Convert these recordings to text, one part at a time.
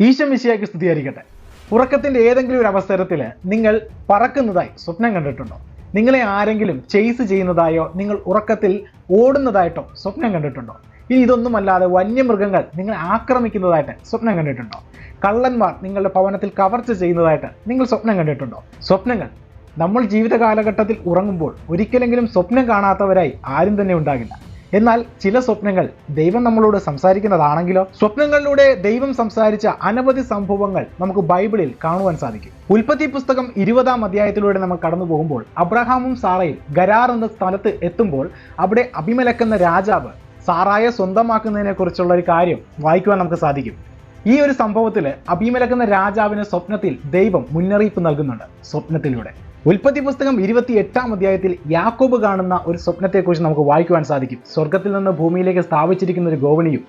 ഈശോ മിശിയാക്കി സ്തുതിയായിരിക്കട്ടെ. ഉറക്കത്തിന്റെ ഏതെങ്കിലും ഒരു അവസരത്തിൽ നിങ്ങൾ പറക്കുന്നതായി സ്വപ്നം കണ്ടിട്ടുണ്ടോ? നിങ്ങളെ ആരെങ്കിലും ചെയ്സ് ചെയ്യുന്നതായോ നിങ്ങൾ ഉറക്കത്തിൽ ഓടുന്നതായിട്ടോ സ്വപ്നം കണ്ടിട്ടുണ്ടോ? ഇനി ഇതൊന്നുമല്ലാതെ വന്യമൃഗങ്ങൾ നിങ്ങളെ ആക്രമിക്കുന്നതായിട്ട് സ്വപ്നം കണ്ടിട്ടുണ്ടോ? കള്ളന്മാർ നിങ്ങളുടെ ഭവനത്തിൽ കവർച്ച ചെയ്യുന്നതായിട്ട് നിങ്ങൾ സ്വപ്നം കണ്ടിട്ടുണ്ടോ? സ്വപ്നങ്ങൾ നമ്മൾ ജീവിത കാലഘട്ടത്തിൽ ഉറങ്ങുമ്പോൾ ഒരിക്കലെങ്കിലും സ്വപ്നം കാണാത്തവരായി ആരും തന്നെ ഉണ്ടാകില്ല. എന്നാൽ ചില സ്വപ്നങ്ങൾ ദൈവം നമ്മളോട് സംസാരിക്കുന്നതാണെങ്കിലോ സ്വപ്നങ്ങളിലൂടെ ദൈവം സംസാരിച്ച അനവധി സംഭവങ്ങൾ നമുക്ക് ബൈബിളിൽ കാണുവാൻ സാധിക്കും. ഉൽപ്പത്തി പുസ്തകം ഇരുപതാം അധ്യായത്തിലൂടെ നമ്മൾ കടന്നു പോകുമ്പോൾ അബ്രഹാമും സാറയും ഗരാർ എന്ന സ്ഥലത്ത് എത്തുമ്പോൾ അവിടെ അഭിമലക്കുന്ന രാജാവ് സാറായെ സ്വന്തമാക്കുന്നതിനെ കുറിച്ചുള്ള ഒരു കാര്യം വായിക്കുവാൻ നമുക്ക് സാധിക്കും. ഈ ഒരു സംഭവത്തിൽ അഭിമലക്കുന്ന രാജാവിന് സ്വപ്നത്തിൽ ദൈവം മുന്നറിയിപ്പ് നൽകുന്നുണ്ട് സ്വപ്നത്തിലൂടെ. ഉൽപ്പത്തി പുസ്തകം ഇരുപത്തി എട്ടാം അധ്യായത്തിൽ യാക്കോബ് കാണുന്ന ഒരു സ്വപ്നത്തെക്കുറിച്ച് നമുക്ക് വായിക്കുവാൻ സാധിക്കും. സ്വർഗത്തിൽ നിന്ന് ഭൂമിയിലേക്ക് സ്ഥാപിച്ചിരിക്കുന്ന ഒരു ഗോവണിയും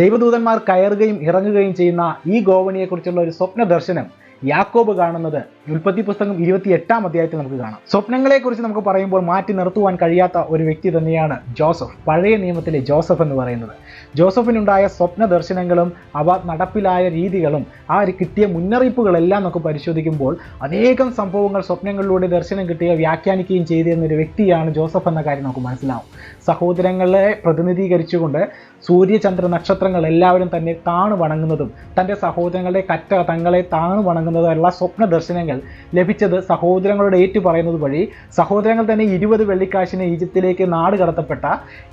ദൈവദൂതന്മാർ കയറുകയും ഇറങ്ങുകയും ചെയ്യുന്ന ഈ ഗോവണിയെക്കുറിച്ചുള്ള ഒരു സ്വപ്ന ദർശനം യാക്കോബ് കാണുന്നത് ഉൽപ്പത്തി പുസ്തകം ഇരുപത്തി എട്ടാം അധ്യായത്തിൽ നമുക്ക് കാണാം. സ്വപ്നങ്ങളെക്കുറിച്ച് നമുക്ക് പറയുമ്പോൾ മാറ്റി നിർത്തുവാൻ കഴിയാത്ത ഒരു വ്യക്തി തന്നെയാണ് ജോസഫ്. പഴയ നിയമത്തിലെ ജോസഫ് എന്ന് പറയുന്നത്. ജോസഫിനുണ്ടായ സ്വപ്ന ദർശനങ്ങളും അവ നടപ്പിലായ രീതികളും ആ കിട്ടിയ മുന്നറിയിപ്പുകളെല്ലാം നമുക്ക് പരിശോധിക്കുമ്പോൾ അനേകം സംഭവങ്ങൾ സ്വപ്നങ്ങളിലൂടെ ദർശനം കിട്ടിയ വ്യാഖ്യാനിക്കുകയും ചെയ്തിരുന്ന ഒരു വ്യക്തിയാണ് ജോസഫ് എന്ന കാര്യം നമുക്ക് മനസ്സിലാവും. സഹോദരങ്ങളെ പ്രതിനിധീകരിച്ചുകൊണ്ട് സൂര്യചന്ദ്ര നക്ഷത്രങ്ങൾ എല്ലാവരും തന്നെ താണു വണങ്ങുന്നതും തന്റെ സഹോദരങ്ങളുടെ കറ്റ തങ്ങളെ താണു വണങ്ങുന്നതുമായുള്ള സ്വപ്ന ദർശനങ്ങൾ ലഭിച്ചത് സഹോദരങ്ങളുടെ ഏറ്റുപറയുന്നത് വഴി സഹോദരങ്ങൾ തന്നെ ഇരുപത് വെള്ളിക്കാശിന് ഈജിപ്തിലേക്ക് നാട് കടത്തപ്പെട്ട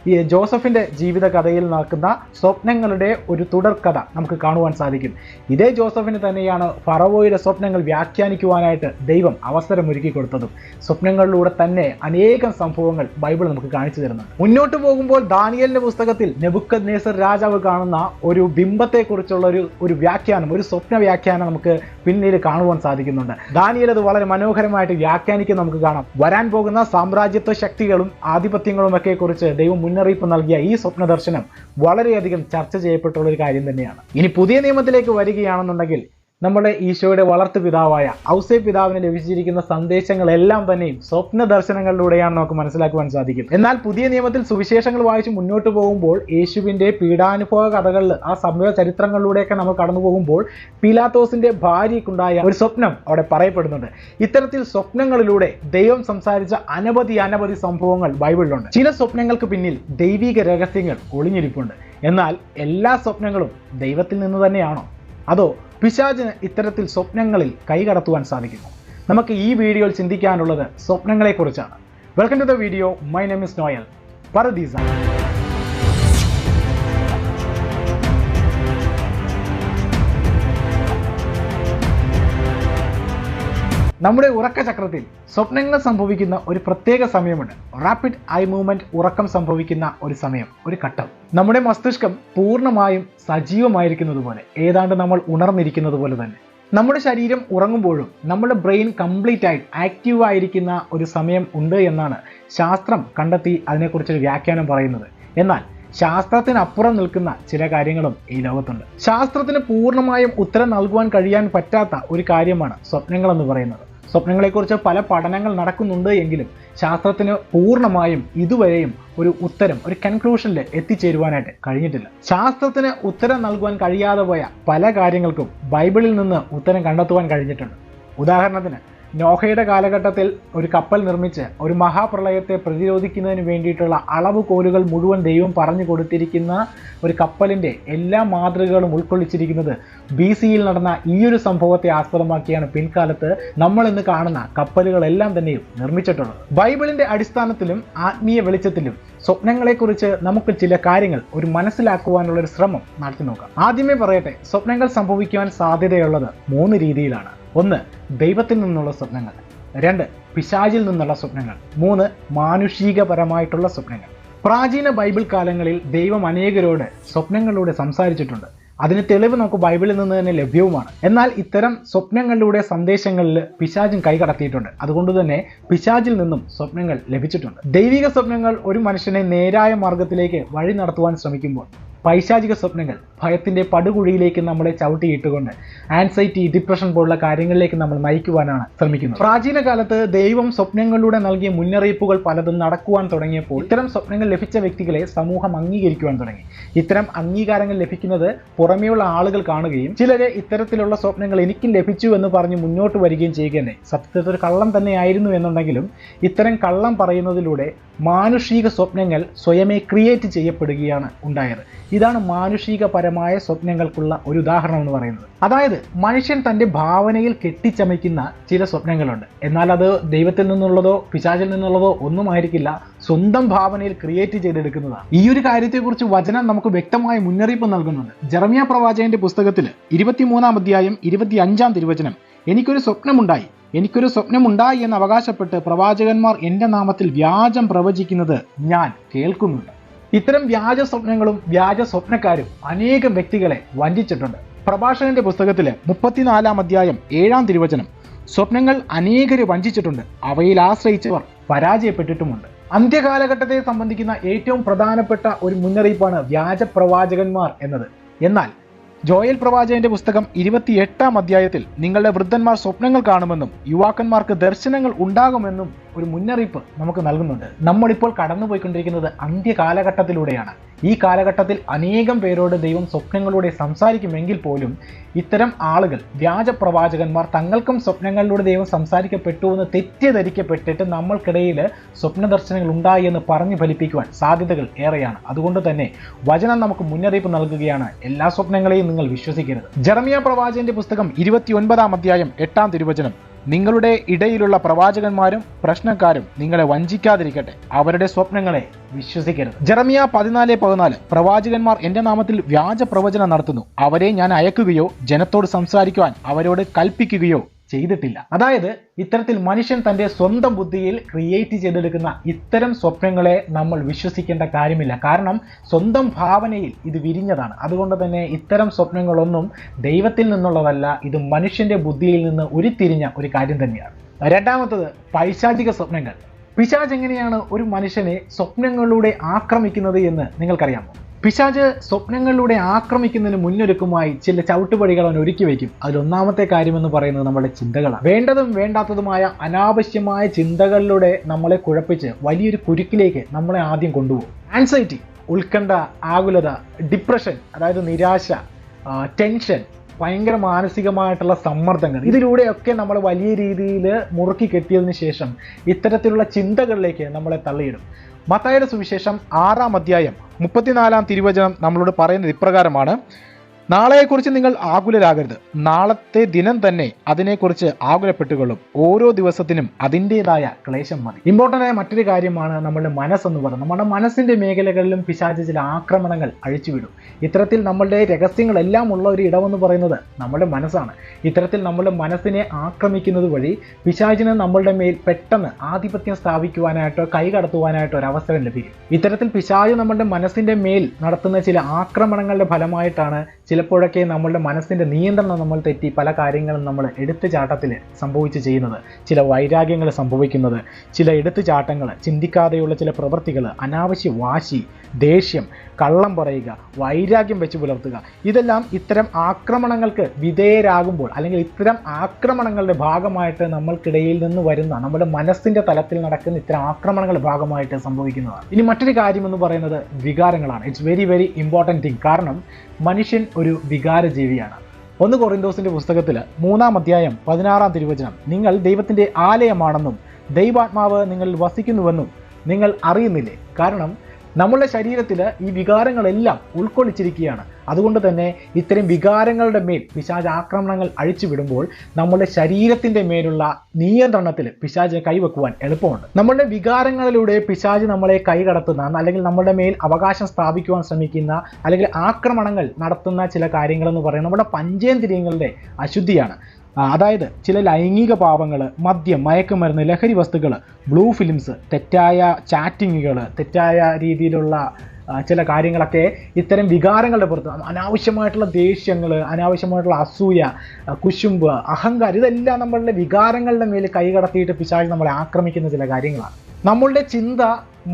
ഈ ജോസഫിന്റെ ജീവിത കഥയിൽ നടക്കുന്ന സ്വപ്നങ്ങളുടെ ഒരു തുടർക്കഥ നമുക്ക് കാണുവാൻ സാധിക്കും. ഇതേ ജോസഫിന് തന്നെയാണ് ഫറവോയുടെ സ്വപ്നങ്ങൾ വ്യാഖ്യാനിക്കുവാനായിട്ട് ദൈവം അവസരമൊരുക്കി കൊടുത്തതും. സ്വപ്നങ്ങളിലൂടെ തന്നെ അനേകം സംഭവങ്ങൾ ബൈബിൾ നമുക്ക് കാണിച്ചു തരുന്നുണ്ട്. മുന്നോട്ട് പോകുമ്പോൾ ദാനിയലിന്റെ പുസ്തകത്തിൽ നെബുക്ക നേസർ രാജാവ് കാണുന്ന ഒരു ബിംബത്തെക്കുറിച്ചുള്ള ഒരു ഒരു വ്യാഖ്യാനം ഒരു സ്വപ്ന വ്യാഖ്യാനം നമുക്ക് പിന്നീട് കാണുവാൻ സാധിക്കുന്നുണ്ട്. ദാനിയൽ അത് വളരെ മനോഹരമായിട്ട് വ്യാഖ്യാനിക്കും നമുക്ക് കാണാം. വരാൻ പോകുന്ന സാമ്രാജ്യത്വ ശക്തികളും ആധിപത്യങ്ങളും ഒക്കെ കുറിച്ച് ദൈവം മുന്നറിയിപ്പ് നൽകിയ ഈ സ്വപ്ന ദർശനം വളരെയധികം ചർച്ച ചെയ്യപ്പെട്ടുള്ള ഒരു കാര്യം തന്നെയാണ്. ഇനി പുതിയ നിയമത്തിലേക്ക് വരികയാണെന്നുണ്ടെങ്കിൽ നമ്മുടെ ഈശോയുടെ വളർത്തു പിതാവായ ഔസേ പിതാവിന് ലഭിച്ചിരിക്കുന്ന സന്ദേശങ്ങളെല്ലാം തന്നെയും സ്വപ്ന ദർശനങ്ങളിലൂടെയാണ് നമുക്ക് മനസ്സിലാക്കുവാൻ സാധിക്കും. എന്നാൽ പുതിയ നിയമത്തിൽ സുവിശേഷങ്ങൾ വായിച്ച് മുന്നോട്ട് പോകുമ്പോൾ യേശുവിന്റെ പീഡാനുഭവ കഥകളിൽ ആ സംഭവ ചരിത്രങ്ങളിലൂടെയൊക്കെ നമ്മൾ കടന്നു പോകുമ്പോൾ പീലാത്തോസിന്റെ ഭാര്യയ്ക്കുണ്ടായ ഒരു സ്വപ്നം അവിടെ പറയപ്പെടുന്നുണ്ട്. ഇത്തരത്തിൽ സ്വപ്നങ്ങളിലൂടെ ദൈവം സംസാരിച്ച അനവധി അനവധി സംഭവങ്ങൾ ബൈബിളിലുണ്ട്. ചില സ്വപ്നങ്ങൾക്ക് പിന്നിൽ ദൈവിക രഹസ്യങ്ങൾ ഒളിഞ്ഞിരിപ്പുണ്ട്. എന്നാൽ എല്ലാ സ്വപ്നങ്ങളും ദൈവത്തിൽ നിന്ന് തന്നെയാണോ? അതോ പിശാചിന് ഇത്തരത്തിൽ സ്വപ്നങ്ങളിൽ കൈകടത്തുവാൻ സാധിക്കുന്നു. നമുക്ക് ഈ വീഡിയോയിൽ ചിന്തിക്കാനുള്ളത് സ്വപ്നങ്ങളെക്കുറിച്ചാണ്. Welcome to the video my name is Noel Paradeesa നമ്മുടെ ഉറക്കചക്രത്തിൽ സ്വപ്നങ്ങൾ സംഭവിക്കുന്ന ഒരു പ്രത്യേക സമയമുണ്ട്. റാപ്പിഡ് ഐ മൂവ്മെന്റ് ഉറക്കം സംഭവിക്കുന്ന ഒരു സമയം ഒരു ഘട്ടം. നമ്മുടെ മസ്തിഷ്കം പൂർണമായും സജീവമായിരിക്കുന്നത് പോലെ ഏതാണ്ട് നമ്മൾ ഉണർന്നിരിക്കുന്നത് പോലെ തന്നെ. നമ്മുടെ ശരീരം ഉറങ്ങുമ്പോഴും നമ്മുടെ ബ്രെയിൻ കംപ്ലീറ്റ് ആയി ആക്റ്റീവ് ആയിരിക്കുന്ന ഒരു സമയം ഉണ്ട് എന്നാണ് ശാസ്ത്രം കണ്ടെത്തി അതിനെക്കുറിച്ചൊരു വ്യാഖ്യാനം പറയുന്നത്. എന്നാൽ ശാസ്ത്രത്തിനപ്പുറം നിൽക്കുന്ന ചില കാര്യങ്ങളും ഈ ലോകത്തുണ്ട്. ശാസ്ത്രത്തിന് പൂർണമായും ഉത്തരം നൽകുവാൻ കഴിയാൻ പറ്റാത്ത ഒരു കാര്യമാണ് സ്വപ്നങ്ങൾ എന്ന് പറയുന്നത്. സ്വപ്നങ്ങളെക്കുറിച്ച് പല പഠനങ്ങൾ നടക്കുന്നുണ്ട് എങ്കിലും ശാസ്ത്രത്തിന് പൂർണമായും ഇതുവരെയും ഒരു ഉത്തരം ഒരു കൺക്ലൂഷനിൽ എത്തിച്ചേരുവാനായിട്ട് കഴിഞ്ഞിട്ടില്ല. ശാസ്ത്രത്തിന് ഉത്തരം നൽകുവാൻ കഴിയാതെ പോയ പല കാര്യങ്ങൾക്കും ബൈബിളിൽ നിന്ന് ഉത്തരം കണ്ടെത്തുവാൻ കഴിഞ്ഞിട്ടുണ്ട്. ഉദാഹരണത്തിന് നോഹയുടെ കാലഘട്ടത്തിൽ ഒരു കപ്പൽ നിർമ്മിച്ച് ഒരു മഹാപ്രളയത്തെ പ്രതിരോധിക്കുന്നതിന് വേണ്ടിയിട്ടുള്ള അളവ് കോലുകൾ മുഴുവൻ ദൈവം പറഞ്ഞു കൊടുത്തിരിക്കുന്ന ഒരു കപ്പലിന്റെ എല്ലാ മാതൃകകളും ഉൾക്കൊള്ളിച്ചിരിക്കുന്നത് ബി സിയിൽ നടന്ന ഈ ഒരു സംഭവത്തെ ആസ്പദമാക്കിയാണ് പിൻകാലത്ത് നമ്മൾ ഇന്ന് കാണുന്ന കപ്പലുകളെല്ലാം തന്നെയും നിർമ്മിച്ചിട്ടുള്ളത്. ബൈബിളിന്റെ അടിസ്ഥാനത്തിലും ആത്മീയ വെളിച്ചത്തിലും സ്വപ്നങ്ങളെക്കുറിച്ച് നമുക്ക് ചില കാര്യങ്ങൾ ഒരു മനസ്സിലാക്കുവാനുള്ള ഒരു ശ്രമം നടത്തി നോക്കാം. ആദ്യമേ പറയട്ടെ സ്വപ്നങ്ങൾ സംഭവിക്കുവാൻ സാധ്യതയുള്ളത് മൂന്ന് രീതിയിലാണ്. ഒന്ന് ദൈവത്തിൽ നിന്നുള്ള സ്വപ്നങ്ങൾ. രണ്ട് പിശാചിൽ നിന്നുള്ള സ്വപ്നങ്ങൾ. മൂന്ന് മാനുഷികപരമായിട്ടുള്ള സ്വപ്നങ്ങൾ. പ്രാചീന ബൈബിൾ കാലങ്ങളിൽ ദൈവം അനേകരോട് സ്വപ്നങ്ങളിലൂടെ സംസാരിച്ചിട്ടുണ്ട്. അതിന് തെളിവ് നമുക്ക് ബൈബിളിൽ നിന്ന് തന്നെ ലഭ്യവുമാണ്. എന്നാൽ ഇത്തരം സ്വപ്നങ്ങളിലൂടെ സന്ദേശങ്ങളിൽ പിശാചും കൈകടത്തിയിട്ടുണ്ട്. അതുകൊണ്ട് തന്നെ പിശാചിൽ നിന്നും സ്വപ്നങ്ങൾ ലഭിച്ചിട്ടുണ്ട്. ദൈവിക സ്വപ്നങ്ങൾ ഒരു മനുഷ്യനെ നേരായ മാർഗത്തിലേക്ക് വഴി നടത്തുവാൻ ശ്രമിക്കുമ്പോൾ പൈശാചിക സ്വപ്നങ്ങൾ ഭയത്തിന്റെ പടുകുഴിയിലേക്ക് നമ്മളെ ചവിട്ടിയിട്ടുകൊണ്ട് ആൻസൈറ്റി ഡിപ്രഷൻ പോലുള്ള കാര്യങ്ങളിലേക്ക് നമ്മൾ നയിക്കുവാനാണ് ശ്രമിക്കുന്നത്. പ്രാചീന കാലത്ത് ദൈവം സ്വപ്നങ്ങളിലൂടെ നൽകിയ മുന്നറിയിപ്പുകൾ പലതും നടക്കുവാൻ തുടങ്ങിയപ്പോൾ ഇത്തരം സ്വപ്നങ്ങൾ ലഭിച്ച വ്യക്തികളെ സമൂഹം അംഗീകരിക്കുവാൻ തുടങ്ങി. ഇത്തരം അംഗീകാരങ്ങൾ ലഭിക്കുന്നത് പുറമേയുള്ള ആളുകൾ കാണുകയും ചിലരെ ഇത്തരത്തിലുള്ള സ്വപ്നങ്ങൾ എനിക്കും ലഭിച്ചു എന്ന് പറഞ്ഞ് മുന്നോട്ട് വരികയും ചെയ്യുകയുണ്ട് സത്യത്തിൽ ഒരു കള്ളം തന്നെയായിരുന്നു എന്നുണ്ടെങ്കിലും ഇത്തരം കള്ളം പറയുന്നതിലൂടെ മാനുഷിക സ്വപ്നങ്ങൾ സ്വയമേ ക്രിയേറ്റ് ചെയ്യപ്പെടുകയാണ് ഉണ്ടായത്. ഇതാണ് മാനുഷികപരമായ സ്വപ്നങ്ങൾക്കുള്ള ഒരു ഉദാഹരണം എന്ന് പറയുന്നത്. അതായത് മനുഷ്യൻ തന്റെ ഭാവനയിൽ കെട്ടിച്ചമയ്ക്കുന്ന ചില സ്വപ്നങ്ങളുണ്ട്. എന്നാൽ അത് ദൈവത്തിൽ നിന്നുള്ളതോ പിശാചിൽ നിന്നുള്ളതോ ഒന്നുമായിരിക്കില്ല. സ്വന്തം ഭാവനയിൽ ക്രിയേറ്റ് ചെയ്തെടുക്കുന്നതാണ്. ഈ ഒരു കാര്യത്തെക്കുറിച്ച് വചനം നമുക്ക് വ്യക്തമായ മുന്നറിയിപ്പ് നൽകുന്നുണ്ട്. ജർമിയ പ്രവാചകന്റെ പുസ്തകത്തിൽ ഇരുപത്തിമൂന്നാം അധ്യായം ഇരുപത്തി അഞ്ചാം തിരുവചനം എനിക്കൊരു സ്വപ്നമുണ്ടായി. എനിക്കൊരു സ്വപ്നമുണ്ടായി എന്ന് അവകാശപ്പെട്ട് പ്രവാചകന്മാർ എന്റെ നാമത്തിൽ വ്യാജം പ്രവചിക്കുന്നത് ഞാൻ കേൾക്കുന്നുണ്ട്. ഇത്തരം വ്യാജ സ്വപ്നങ്ങളും വ്യാജ സ്വപ്നക്കാരും അനേകം വ്യക്തികളെ വഞ്ചിച്ചിട്ടുണ്ട്. പ്രഭാഷകന്റെ പുസ്തകത്തിലെ മുപ്പത്തിനാലാം അധ്യായം ഏഴാം തിരുവചനം സ്വപ്നങ്ങൾ അനേകരെ വഞ്ചിച്ചിട്ടുണ്ട്. അവയിൽ ആശ്രയിച്ചവർ പരാജയപ്പെട്ടിട്ടുമുണ്ട്. അന്ത്യകാലഘട്ടത്തെ സംബന്ധിക്കുന്ന ഏറ്റവും പ്രധാനപ്പെട്ട ഒരു മുന്നറിയിപ്പാണ് വ്യാജ പ്രവാചകന്മാർ എന്നത്. എന്നാൽ ജോയൽ പ്രവാചകന്റെ പുസ്തകം ഇരുപത്തിയെട്ടാം അധ്യായത്തിൽ നിങ്ങളുടെ വൃദ്ധന്മാർ സ്വപ്നങ്ങൾ കാണുമെന്നും യുവാക്കന്മാർക്ക് ദർശനങ്ങൾ ഉണ്ടാകുമെന്നും ഒരു മുന്നറിയിപ്പ് നമുക്ക് നൽകുന്നുണ്ട്. നമ്മളിപ്പോൾ കടന്നുപോയിക്കൊണ്ടിരിക്കുന്നത് അന്ത്യകാലഘട്ടത്തിലൂടെയാണ്. ഈ കാലഘട്ടത്തിൽ അനേകം പേരോട് ദൈവം സ്വപ്നങ്ങളിലൂടെ സംസാരിക്കുമെങ്കിൽ പോലും ഇത്തരം ആളുകൾ വ്യാജ പ്രവാചകന്മാർ തങ്ങൾക്കും സ്വപ്നങ്ങളിലൂടെ ദൈവം സംസാരിക്കപ്പെട്ടു എന്ന് തെറ്റിദ്ധരിക്കപ്പെട്ടിട്ട് നമ്മൾക്കിടയിൽ സ്വപ്ന ദർശനങ്ങൾ ഉണ്ടായി എന്ന് പറഞ്ഞു ഫലിപ്പിക്കുവാൻ സാധ്യതകൾ ഏറെയാണ്. അതുകൊണ്ട് തന്നെ വചനം നമുക്ക് മുന്നറിയിപ്പ് നൽകുകയാണ്. എല്ലാ സ്വപ്നങ്ങളെയും നിങ്ങൾ വിശ്വസിക്കരുത്. ജർമിയ പ്രവാചകന്റെ പുസ്തകം ഇരുപത്തിയൊൻപതാം അധ്യായം എട്ടാം തിരുവചനം. നിങ്ങളുടെ ഇടയിലുള്ള പ്രവാചകന്മാരും പ്രശ്നക്കാരും നിങ്ങളെ വഞ്ചിക്കാതിരിക്കട്ടെ. അവരുടെ സ്വപ്നങ്ങളെ വിശ്വസിക്കരുത്. ജെറമിയ പതിനാല് പതിനാല്. പ്രവാചകന്മാർ എന്റെ നാമത്തിൽ വ്യാജ പ്രവചനം നടത്തുന്നു. അവരെ ഞാൻ അയക്കുകയോ ജനത്തോട് സംസാരിക്കുവാൻ അവരോട് കൽപ്പിക്കുകയോ ചെയ്തിട്ടില്ല. അതായത് ഇത്തരത്തിൽ മനുഷ്യൻ തന്റെ സ്വന്തം ബുദ്ധിയിൽ ക്രിയേറ്റ് ചെയ്തെടുക്കുന്ന ഇത്തരം സ്വപ്നങ്ങളെ നമ്മൾ വിശ്വസിക്കേണ്ട കാര്യമില്ല. കാരണം സ്വന്തം ഭാവനയിൽ ഇത് വിരിഞ്ഞതാണ്. അതുകൊണ്ട് തന്നെ ഇത്തരം സ്വപ്നങ്ങളൊന്നും ദൈവത്തിൽ നിന്നുള്ളതല്ല ഇത് മനുഷ്യന്റെ ബുദ്ധിയിൽ നിന്ന് ഉരുത്തിരിഞ്ഞ ഒരു കാര്യം തന്നെയാണ്. രണ്ടാമത്തത് പൈശാചിക സ്വപ്നങ്ങൾ. പിശാജ് എങ്ങനെയാണ് ഒരു മനുഷ്യനെ സ്വപ്നങ്ങളിലൂടെ ആക്രമിക്കുന്നത് എന്ന് നിങ്ങൾക്കറിയാമോ? പിശാജ് സ്വപ്നങ്ങളിലൂടെ ആക്രമിക്കുന്നതിന് മുന്നൊരുക്കുമായി ചില ചവിട്ടുപടികൾ അവൻ ഒരുക്കി വയ്ക്കും. അതിലൊന്നാമത്തെ കാര്യമെന്ന് പറയുന്നത് നമ്മുടെ ചിന്തകളാണ്. വേണ്ടതും വേണ്ടാത്തതുമായ അനാവശ്യമായ ചിന്തകളിലൂടെ നമ്മളെ കുഴപ്പിച്ച് വലിയൊരു കുരുക്കിലേക്ക് നമ്മളെ ആദ്യം കൊണ്ടുപോകും. ആൻസൈറ്റി ഉത്കണ്ഠ ആകുലത ഡിപ്രഷൻ അതായത് നിരാശ ടെൻഷൻ ഭയങ്കര മാനസികമായിട്ടുള്ള സമ്മർദ്ദങ്ങൾ. ഇതിലൂടെയൊക്കെ നമ്മൾ വലിയ രീതിയിൽ മുറുക്കി കെട്ടിയതിന് ശേഷം ഇത്തരത്തിലുള്ള ചിന്തകളിലേക്ക് നമ്മളെ തള്ളിയിടും. മത്തായുടെ സുവിശേഷം ആറാം അധ്യായം മുപ്പത്തിനാലാം തിരുവചനം നമ്മളോട് പറയുന്നത് ഇപ്രകാരമാണ്. നാളെയെക്കുറിച്ച് നിങ്ങൾ ആകുലരാകരുത്. നാളത്തെ ദിനം തന്നെ അതിനെക്കുറിച്ച് ആകുലപ്പെട്ടുകൊള്ളും. ഓരോ ദിവസത്തിനും അതിന്റെതായ ക്ലേശം മതി. ഇമ്പോർട്ടന്റ് ആയ മറ്റൊരു കാര്യമാണ് നമ്മുടെ മനസ്സെന്ന് പറയുന്നത്. നമ്മുടെ മനസ്സിന്റെ മേഖലകളിലും പിശാചി ചില ആക്രമണങ്ങൾ അഴിച്ചുവിടും. ഇത്തരത്തിൽ നമ്മളുടെ രഹസ്യങ്ങളെല്ലാം ഉള്ള ഒരു ഇടമെന്ന് പറയുന്നത് നമ്മുടെ മനസ്സാണ്. ഇത്തരത്തിൽ നമ്മുടെ മനസ്സിനെ ആക്രമിക്കുന്നത് വഴി പിശാചിന് നമ്മളുടെ മേൽ പെട്ടെന്ന് ആധിപത്യം സ്ഥാപിക്കുവാനായിട്ടോ കൈകടത്തുവാനായിട്ടോ ഒരു അവസരം ലഭിക്കും. ഇത്തരത്തിൽ പിശാജ് നമ്മുടെ മനസ്സിന്റെ മേൽ നടത്തുന്ന ചില ആക്രമണങ്ങളുടെ ഫലമായിട്ടാണ് ചിലപ്പോഴൊക്കെ നമ്മളുടെ മനസ്സിന്റെ നിയന്ത്രണം നമ്മൾ തെറ്റി പല കാര്യങ്ങളും നമ്മൾ എടുത്തുചാട്ടത്തിൽ സംഭവിച്ച് ചെയ്യുന്നത്. ചില വൈരാഗ്യങ്ങൾ സംഭവിക്കുന്നത് ചില എടുത്തുചാട്ടങ്ങൾ ചിന്തിക്കാതെയുള്ള ചില പ്രവൃത്തികൾ അനാവശ്യ വാശി ദേഷ്യം കള്ളം പറയുക വൈരാഗ്യം വെച്ച് പുലർത്തുക. ഇതെല്ലാം ഇത്തരം ആക്രമണങ്ങൾക്ക് വിധേയരാകുമ്പോൾ അല്ലെങ്കിൽ ഇത്തരം ആക്രമണങ്ങളുടെ ഭാഗമായിട്ട് നമ്മൾക്കിടയിൽ നിന്ന് വരുന്ന നമ്മുടെ മനസ്സിന്റെ തലത്തിൽ നടക്കുന്ന ഇത്തരം ആക്രമണങ്ങളുടെ ഭാഗമായിട്ട് സംഭവിക്കുന്നതാണ്. ഇനി മറ്റൊരു കാര്യം എന്ന് പറയുന്നത് വികാരങ്ങളാണ്. It's very very important thing കാരണം മനുഷ്യൻ ഒരു വികാര ജീവിയാണ് ഒന്ന് കൊറിന്തോസിന്റെ പുസ്തകത്തിൽ മൂന്നാം അധ്യായം പതിനാറാം തിരുവചനം നിങ്ങൾ ദൈവത്തിന്റെ ആലയമാണെന്നും ദൈവാത്മാവ് നിങ്ങളിൽ വസിക്കുന്നുവെന്നും നിങ്ങൾ അറിയുന്നില്ലേ? കാരണം നമ്മുടെ ശരീരത്തിൽ ഈ വികാരങ്ങളെല്ലാം ഉൾക്കൊള്ളിച്ചിരിക്കുകയാണ്. അതുകൊണ്ട് തന്നെ ഇത്തരം വികാരങ്ങളുടെ മേൽ പിശാജ് ആക്രമണങ്ങൾ അഴിച്ചുവിടുമ്പോൾ നമ്മുടെ ശരീരത്തിന്റെ മേലുള്ള നിയന്ത്രണത്തിൽ പിശാചിനെ കൈവെക്കുവാൻ എളുപ്പമുണ്ട്. നമ്മളുടെ വികാരങ്ങളിലൂടെ പിശാജ് നമ്മളെ കൈകടത്തുന്ന അല്ലെങ്കിൽ നമ്മുടെ മേൽ അവകാശം സ്ഥാപിക്കുവാൻ ശ്രമിക്കുന്ന അല്ലെങ്കിൽ ആക്രമണങ്ങൾ നടത്തുന്ന ചില കാര്യങ്ങളെന്ന് പറയുന്നത് നമ്മുടെ പഞ്ചേന്ദ്രിയങ്ങളുടെ അശുദ്ധിയാണ്. അതായത് ചില ലൈംഗിക പാപങ്ങൾ മദ്യം മയക്കുമരുന്ന് ലഹരി വസ്തുക്കൾ ബ്ലൂ ഫിലിംസ് തെറ്റായ ചാറ്റിങ്ങുകൾ തെറ്റായ രീതിയിലുള്ള ചില കാര്യങ്ങളൊക്കെ ഇത്തരം വികാരങ്ങളുടെ പുറത്ത് അനാവശ്യമായിട്ടുള്ള ദേഷ്യങ്ങൾ അനാവശ്യമായിട്ടുള്ള അസൂയ കുശുമ്പ് അഹങ്കാരം ഇതെല്ലാം നമ്മളുടെ വികാരങ്ങളുടെ മേൽ കൈകടത്തിയിട്ട് പിശാച് നമ്മളെ ആക്രമിക്കുന്ന ചില കാര്യങ്ങളാണ്. നമ്മളുടെ ചിന്ത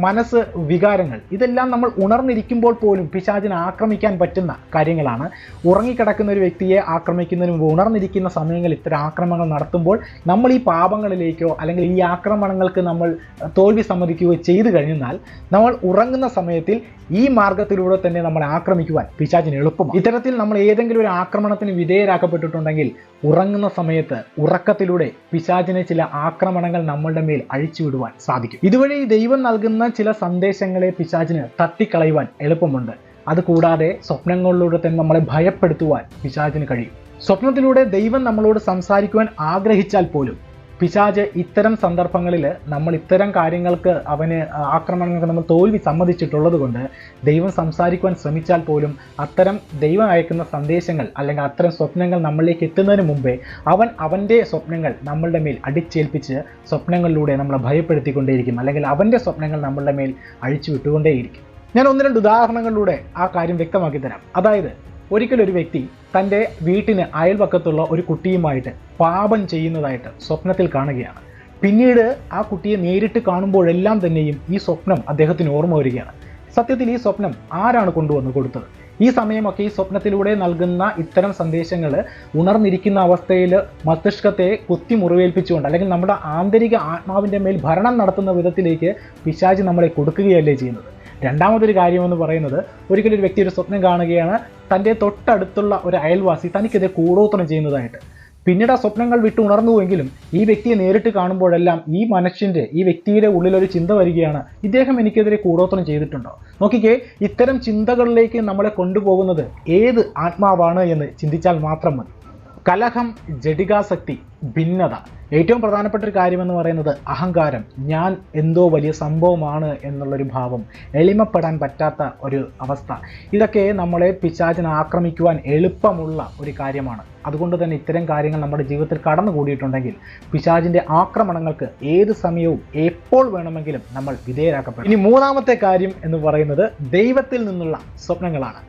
മനസ്സ് വികാരങ്ങൾ. ഇതെല്ലാം നമ്മൾ ഉണർന്നിരിക്കുമ്പോൾ പോലും പിശാചിനെ ആക്രമിക്കാൻ പറ്റുന്ന കാര്യങ്ങളാണ്. ഉറങ്ങിക്കിടക്കുന്ന ഒരു വ്യക്തിയെ ആക്രമിക്കുന്നതിന് മുമ്പ് ഉണർന്നിരിക്കുന്ന സമയങ്ങളിൽ ഇത്തരം ആക്രമണങ്ങൾ നടത്തുമ്പോൾ നമ്മൾ ഈ പാപങ്ങളിലേക്കോ അല്ലെങ്കിൽ ഈ ആക്രമണങ്ങൾക്ക് നമ്മൾ തോൽവി സമ്മതിക്കുകയോ ചെയ്തു കഴിഞ്ഞാൽ നമ്മൾ ഉറങ്ങുന്ന സമയത്തിൽ ഈ മാർഗത്തിലൂടെ തന്നെ നമ്മളെ ആക്രമിക്കുവാൻ പിശാചിന് എളുപ്പമാണ്. ഇത്തരത്തിൽ നമ്മൾ ഏതെങ്കിലും ഒരു ആക്രമണത്തിന് വിധേയരാക്കപ്പെട്ടിട്ടുണ്ടെങ്കിൽ ഉറങ്ങുന്ന സമയത്ത് ഉറക്കത്തിലൂടെ പിശാചിനെ ചില ആക്രമണങ്ങൾ നമ്മളുടെ മേൽ അഴിച്ചുവിടുവാൻ സാധിക്കും. ഇതുവഴി ദൈവം നൽകുന്ന ചില സന്ദേശങ്ങളെ പിശാചിന് തട്ടിക്കളയുവാൻ എളുപ്പമുണ്ട്. അതുകൂടാതെ സ്വപ്നങ്ങളിലൂടെ തന്നെ നമ്മളെ ഭയപ്പെടുത്തുവാൻ പിശാചിന് കഴിയും. സ്വപ്നത്തിലൂടെ ദൈവം നമ്മളോട് സംസാരിക്കുവാൻ ആഗ്രഹിച്ചാൽ പോലും പിശാജ് ഇത്തരം സന്ദർഭങ്ങളിൽ നമ്മൾ ഇത്തരം കാര്യങ്ങൾക്ക് അവന് ആക്രമണങ്ങൾക്ക് നമ്മൾ തോൽവി സമ്മതിച്ചിട്ടുള്ളത് കൊണ്ട് ദൈവം സംസാരിക്കുവാൻ ശ്രമിച്ചാൽ പോലും അത്തരം ദൈവം അയക്കുന്ന സന്ദേശങ്ങൾ അല്ലെങ്കിൽ അത്തരം സ്വപ്നങ്ങൾ നമ്മളിലേക്ക് എത്തുന്നതിന് മുമ്പേ അവൻ അവന്റെ സ്വപ്നങ്ങൾ നമ്മളുടെ മേൽ അടിച്ചേൽപ്പിച്ച് സ്വപ്നങ്ങളിലൂടെ നമ്മളെ ഭയപ്പെടുത്തിക്കൊണ്ടേയിരിക്കും. അല്ലെങ്കിൽ അവന്റെ സ്വപ്നങ്ങൾ നമ്മളുടെ മേൽ അഴിച്ചു വിട്ടുകൊണ്ടേയിരിക്കും ഞാൻ ഒന്ന് രണ്ട് ഉദാഹരണങ്ങളിലൂടെ ആ കാര്യം വ്യക്തമാക്കി തരാം. അതായത് ഒരിക്കലൊരു വ്യക്തി തന്റെ വീട്ടിന് അയൽവക്കത്തുള്ള ഒരു കുട്ടിയുമായിട്ട് പാപം ചെയ്യുന്നതായിട്ട് സ്വപ്നത്തിൽ കാണുകയാണ്. പിന്നീട് ആ കുട്ടിയെ നേരിട്ട് കാണുമ്പോഴെല്ലാം തന്നെയും ഈ സ്വപ്നം അദ്ദേഹത്തിന് ഓർമ്മ വരികയാണ്. സത്യത്തിൽ ഈ സ്വപ്നം ആരാണ് കൊണ്ടുവന്ന് കൊടുത്തത്? ഈ സമയമൊക്കെ ഈ സ്വപ്നത്തിലൂടെ നൽകുന്ന ഇത്തരം സന്ദേശങ്ങൾ ഉണർന്നിരിക്കുന്ന അവസ്ഥയിൽ മസ്തിഷ്കത്തെ കുത്തി മുറിവേൽപ്പിച്ചുകൊണ്ട് അല്ലെങ്കിൽ നമ്മുടെ ആന്തരിക ആത്മാവിന്റെ മേൽ ഭരണം നടത്തുന്ന വിധത്തിലേക്ക് പിശാജ് നമ്മളെ കൊടുക്കുകയല്ലേ ചെയ്യുന്നത്? രണ്ടാമതൊരു കാര്യമെന്ന് പറയുന്നത് ഒരിക്കലും ഒരു വ്യക്തി ഒരു സ്വപ്നം കാണുകയാണ് തന്റെ തൊട്ടടുത്തുള്ള ഒരു അയൽവാസി തനിക്കെതിരെ കൂടോത്രം ചെയ്യുന്നതായിട്ട്. പിന്നീട് ആ സ്വപ്നങ്ങൾ വിട്ട് ഉണർന്നുവെങ്കിലും ഈ വ്യക്തിയെ നേരിട്ട് കാണുമ്പോഴെല്ലാം ഈ മനുഷ്യന്റെ ഈ വ്യക്തിയുടെ ഉള്ളിലൊരു ചിന്ത വരികയാണ് ഇദ്ദേഹം എനിക്കെതിരെ കൂടോത്രം ചെയ്തിട്ടുണ്ടോ? നോക്കിക്കേ ഇത്തരം ചിന്തകളിലേക്ക് നമ്മളെ കൊണ്ടുപോകുന്നത് ഏത് ആത്മാവാണ് എന്ന് ചിന്തിച്ചാൽ മാത്രം മതി. കലഹം ജഡികാസക്തി ഭിന്നത. ഏറ്റവും പ്രധാനപ്പെട്ട ഒരു കാര്യമെന്ന് പറയുന്നത് അഹങ്കാരം ഞാൻ എന്തോ വലിയ സംഭവമാണ് എന്നുള്ളൊരു ഭാവം എളിമപ്പെടാൻ പറ്റാത്ത ഒരു അവസ്ഥ. ഇതൊക്കെ നമ്മളെ പിശാചിനെ ആക്രമിക്കുവാൻ എളുപ്പമുള്ള ഒരു കാര്യമാണ്. അതുകൊണ്ട് തന്നെ ഇത്തരം കാര്യങ്ങൾ നമ്മുടെ ജീവിതത്തിൽ കടന്നുകൂടിയിട്ടുണ്ടെങ്കിൽ പിശാചിന്റെ ആക്രമണങ്ങൾക്ക് ഏത് സമയവും എപ്പോൾ വേണമെങ്കിലും നമ്മൾ വിധേയരാക്കപ്പെടും ഇനി മൂന്നാമത്തെ കാര്യം എന്ന് പറയുന്നത് ദൈവത്തിൽ നിന്നുള്ള സ്വപ്നങ്ങളാണ്.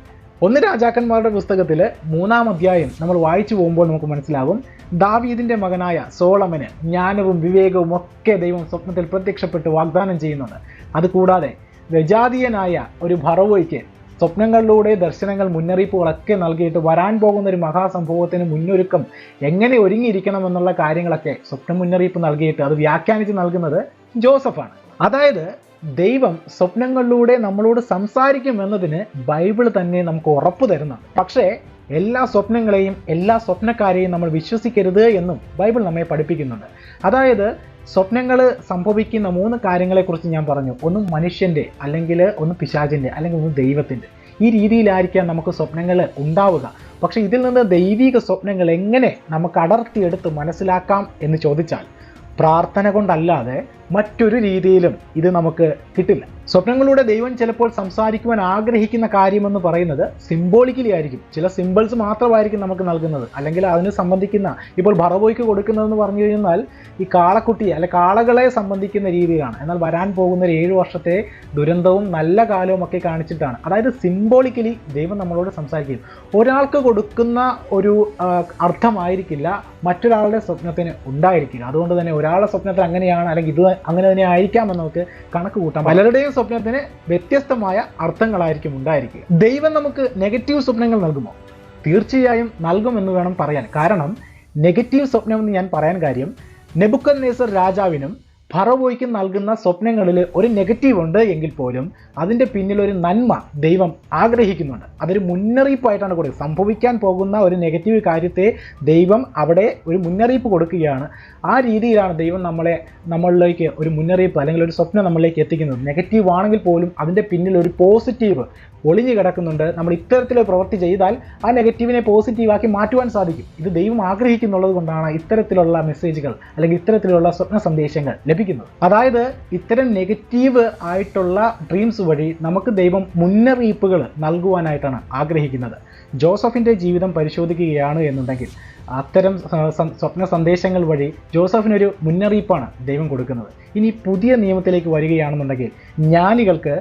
ഒന്ന് രാജാക്കന്മാരുടെ പുസ്തകത്തിൽ മൂന്നാം അധ്യായം നമ്മൾ വായിച്ചു പോകുമ്പോൾ നമുക്ക് മനസ്സിലാകും. ദാവീദിന്റെ മകനായ സോളമന് ജ്ഞാനവും വിവേകവും ഒക്കെ ദൈവം സ്വപ്നത്തിൽ പ്രത്യക്ഷപ്പെട്ട് വാഗ്ദാനം ചെയ്യുന്നുണ്ട്. അതുകൂടാതെ രജാതീയനായ ഒരു ഭറവോയ്ക്ക് സ്വപ്നങ്ങളിലൂടെ ദർശനങ്ങൾ മുന്നറിയിപ്പുകളൊക്കെ നൽകിയിട്ട് വരാൻ പോകുന്ന ഒരു മഹാസംഭവത്തിന് മുന്നൊരുക്കം എങ്ങനെ ഒരുങ്ങിയിരിക്കണം എന്നുള്ള കാര്യങ്ങളൊക്കെ സ്വപ്ന മുന്നറിയിപ്പ് നൽകിയിട്ട് അത് വ്യാഖ്യാനിച്ച് നൽകുന്നത് ജോസഫാണ്. അതായത് ദൈവം സ്വപ്നങ്ങളിലൂടെ നമ്മളോട് സംസാരിക്കും എന്നതിന് ബൈബിൾ തന്നെ നമുക്ക് ഉറപ്പ് തരുന്നുണ്ട് പക്ഷേ എല്ലാ സ്വപ്നങ്ങളെയും എല്ലാ സ്വപ്നക്കാരെയും നമ്മൾ വിശ്വസിക്കരുത് എന്നും ബൈബിൾ നമ്മെ പഠിപ്പിക്കുന്നുണ്ട്. അതായത് സ്വപ്നങ്ങൾ സംഭവിക്കുന്ന മൂന്ന് കാര്യങ്ങളെക്കുറിച്ച് ഞാൻ പറഞ്ഞു. ഒന്ന് മനുഷ്യന്റെ അല്ലെങ്കിൽ ഒന്ന് പിശാചിന്റെ അല്ലെങ്കിൽ ഒന്ന് ദൈവത്തിന്റെ. ഈ രീതിയിലായിരിക്കാം നമുക്ക് സ്വപ്നങ്ങൾ ഉണ്ടാവുക. പക്ഷേ ഇതിൽ നിന്ന് ദൈവിക സ്വപ്നങ്ങൾ എങ്ങനെ നമുക്ക് അടർത്തിയെടുത്ത് മനസ്സിലാക്കാം എന്ന് ചോദിച്ചാൽ പ്രാർത്ഥന കൊണ്ടല്ലാതെ മറ്റൊരു രീതിയിലും ഇത് നമുക്ക് കിട്ടില്ല. സ്വപ്നങ്ങളിലൂടെ ദൈവം ചിലപ്പോൾ സംസാരിക്കുവാൻ ആഗ്രഹിക്കുന്ന കാര്യമെന്ന് പറയുന്നത് സിംബോളിക്കലി ആയിരിക്കും. ചില സിമ്പിൾസ് മാത്രമായിരിക്കും നമുക്ക് നൽകുന്നത്. അല്ലെങ്കിൽ അതിന് സംബന്ധിക്കുന്ന ഇപ്പോൾ ഭറവോയ്ക്ക് കൊടുക്കുന്നതെന്ന് പറഞ്ഞു കഴിഞ്ഞാൽ ഈ കാളക്കുട്ടി അല്ലെ കാളകളെ സംബന്ധിക്കുന്ന രീതിയിലാണ്. എന്നാൽ വരാൻ പോകുന്ന ഒരു ഏഴ് വർഷത്തെ ദുരന്തവും നല്ല കാലവും ഒക്കെ കാണിച്ചിട്ടാണ്. അതായത് സിംബോളിക്കലി ദൈവം നമ്മളോട് സംസാരിക്കും ഒരാൾക്ക് കൊടുക്കുന്ന ഒരു അർത്ഥമായിരിക്കില്ല മറ്റൊരാളുടെ സ്വപ്നത്തിന് ഉണ്ടായിരിക്കില്ല. അതുകൊണ്ട് തന്നെ ഒരാളുടെ സ്വപ്നത്തിൽ അങ്ങനെയാണ് അല്ലെങ്കിൽ ഇത് അങ്ങനെ തന്നെ ആയിരിക്കാമെന്ന് നമുക്ക് കണക്ക് കൂട്ടാം പലരുടെയും സ്വപ്നത്തിന് വ്യത്യസ്തമായ അർത്ഥങ്ങളായിരിക്കും ഉണ്ടായിരിക്കുക. ദൈവം നമുക്ക് നെഗറ്റീവ് സ്വപ്നങ്ങൾ നൽകുമോ? തീർച്ചയായും നൽകുമെന്ന് വേണം പറയാൻ. കാരണം നെഗറ്റീവ് സ്വപ്നം എന്ന് ഞാൻ പറയാൻ കാര്യം നെബുക്കൽ നേസർ രാജാവിനും ഫറവോയ്ക്കും നൽകുന്ന സ്വപ്നങ്ങളിൽ ഒരു നെഗറ്റീവ് ഉണ്ട് എങ്കിൽ പോലും അതിന്റെ പിന്നിൽ ഒരു നന്മ ദൈവം ആഗ്രഹിക്കുന്നുണ്ട്. അതൊരു മുന്നറിയിപ്പായിട്ടാണ് കൊടുക്കുക. സംഭവിക്കാൻ പോകുന്ന ഒരു നെഗറ്റീവ് കാര്യത്തെ ദൈവം അവിടെ ഒരു മുന്നറിയിപ്പ് കൊടുക്കുകയാണ്. ആ രീതിയിലാണ് ദൈവം നമ്മളെ നമ്മളിലേക്ക് ഒരു മുന്നറിയിപ്പ് അല്ലെങ്കിൽ ഒരു സ്വപ്നം നമ്മളിലേക്ക് എത്തിക്കുന്നത്. നെഗറ്റീവ് ആണെങ്കിൽ പോലും അതിന്റെ പിന്നിൽ ഒരു പോസിറ്റീവ് ഒളിഞ്ഞു കിടക്കുന്നുണ്ട്. നമ്മൾ ഇത്തരത്തിൽ പ്രവൃത്തി ചെയ്താൽ ആ നെഗറ്റീവിനെ പോസിറ്റീവാക്കി മാറ്റുവാൻ സാധിക്കും. ഇത് ദൈവം ആഗ്രഹിക്കുന്നുള്ളത് കൊണ്ടാണ് ഇത്തരത്തിലുള്ള മെസ്സേജുകൾ അല്ലെങ്കിൽ ഇത്തരത്തിലുള്ള സ്വപ്ന സന്ദേശങ്ങൾ ലഭിക്കുന്നത്. അതായത് ഇത്തരം നെഗറ്റീവ് ആയിട്ടുള്ള ഡ്രീംസ് വഴി നമുക്ക് ദൈവം മുന്നറിയിപ്പുകൾ നൽകുവാനായിട്ടാണ് ആഗ്രഹിക്കുന്നത്. ജോസഫിന്റെ ജീവിതം പരിശോധിക്കുകയാണ് എന്നുണ്ടെങ്കിൽ അത്തരം സ്വപ്ന സന്ദേശങ്ങൾ വഴി ജോസഫിനൊരു മുന്നറിയിപ്പാണ് ദൈവം കൊടുക്കുന്നത്. ഇനി പുതിയ നിയമത്തിലേക്ക് വരികയാണെന്നുണ്ടെങ്കിൽ ജ്ഞാനികൾക്ക്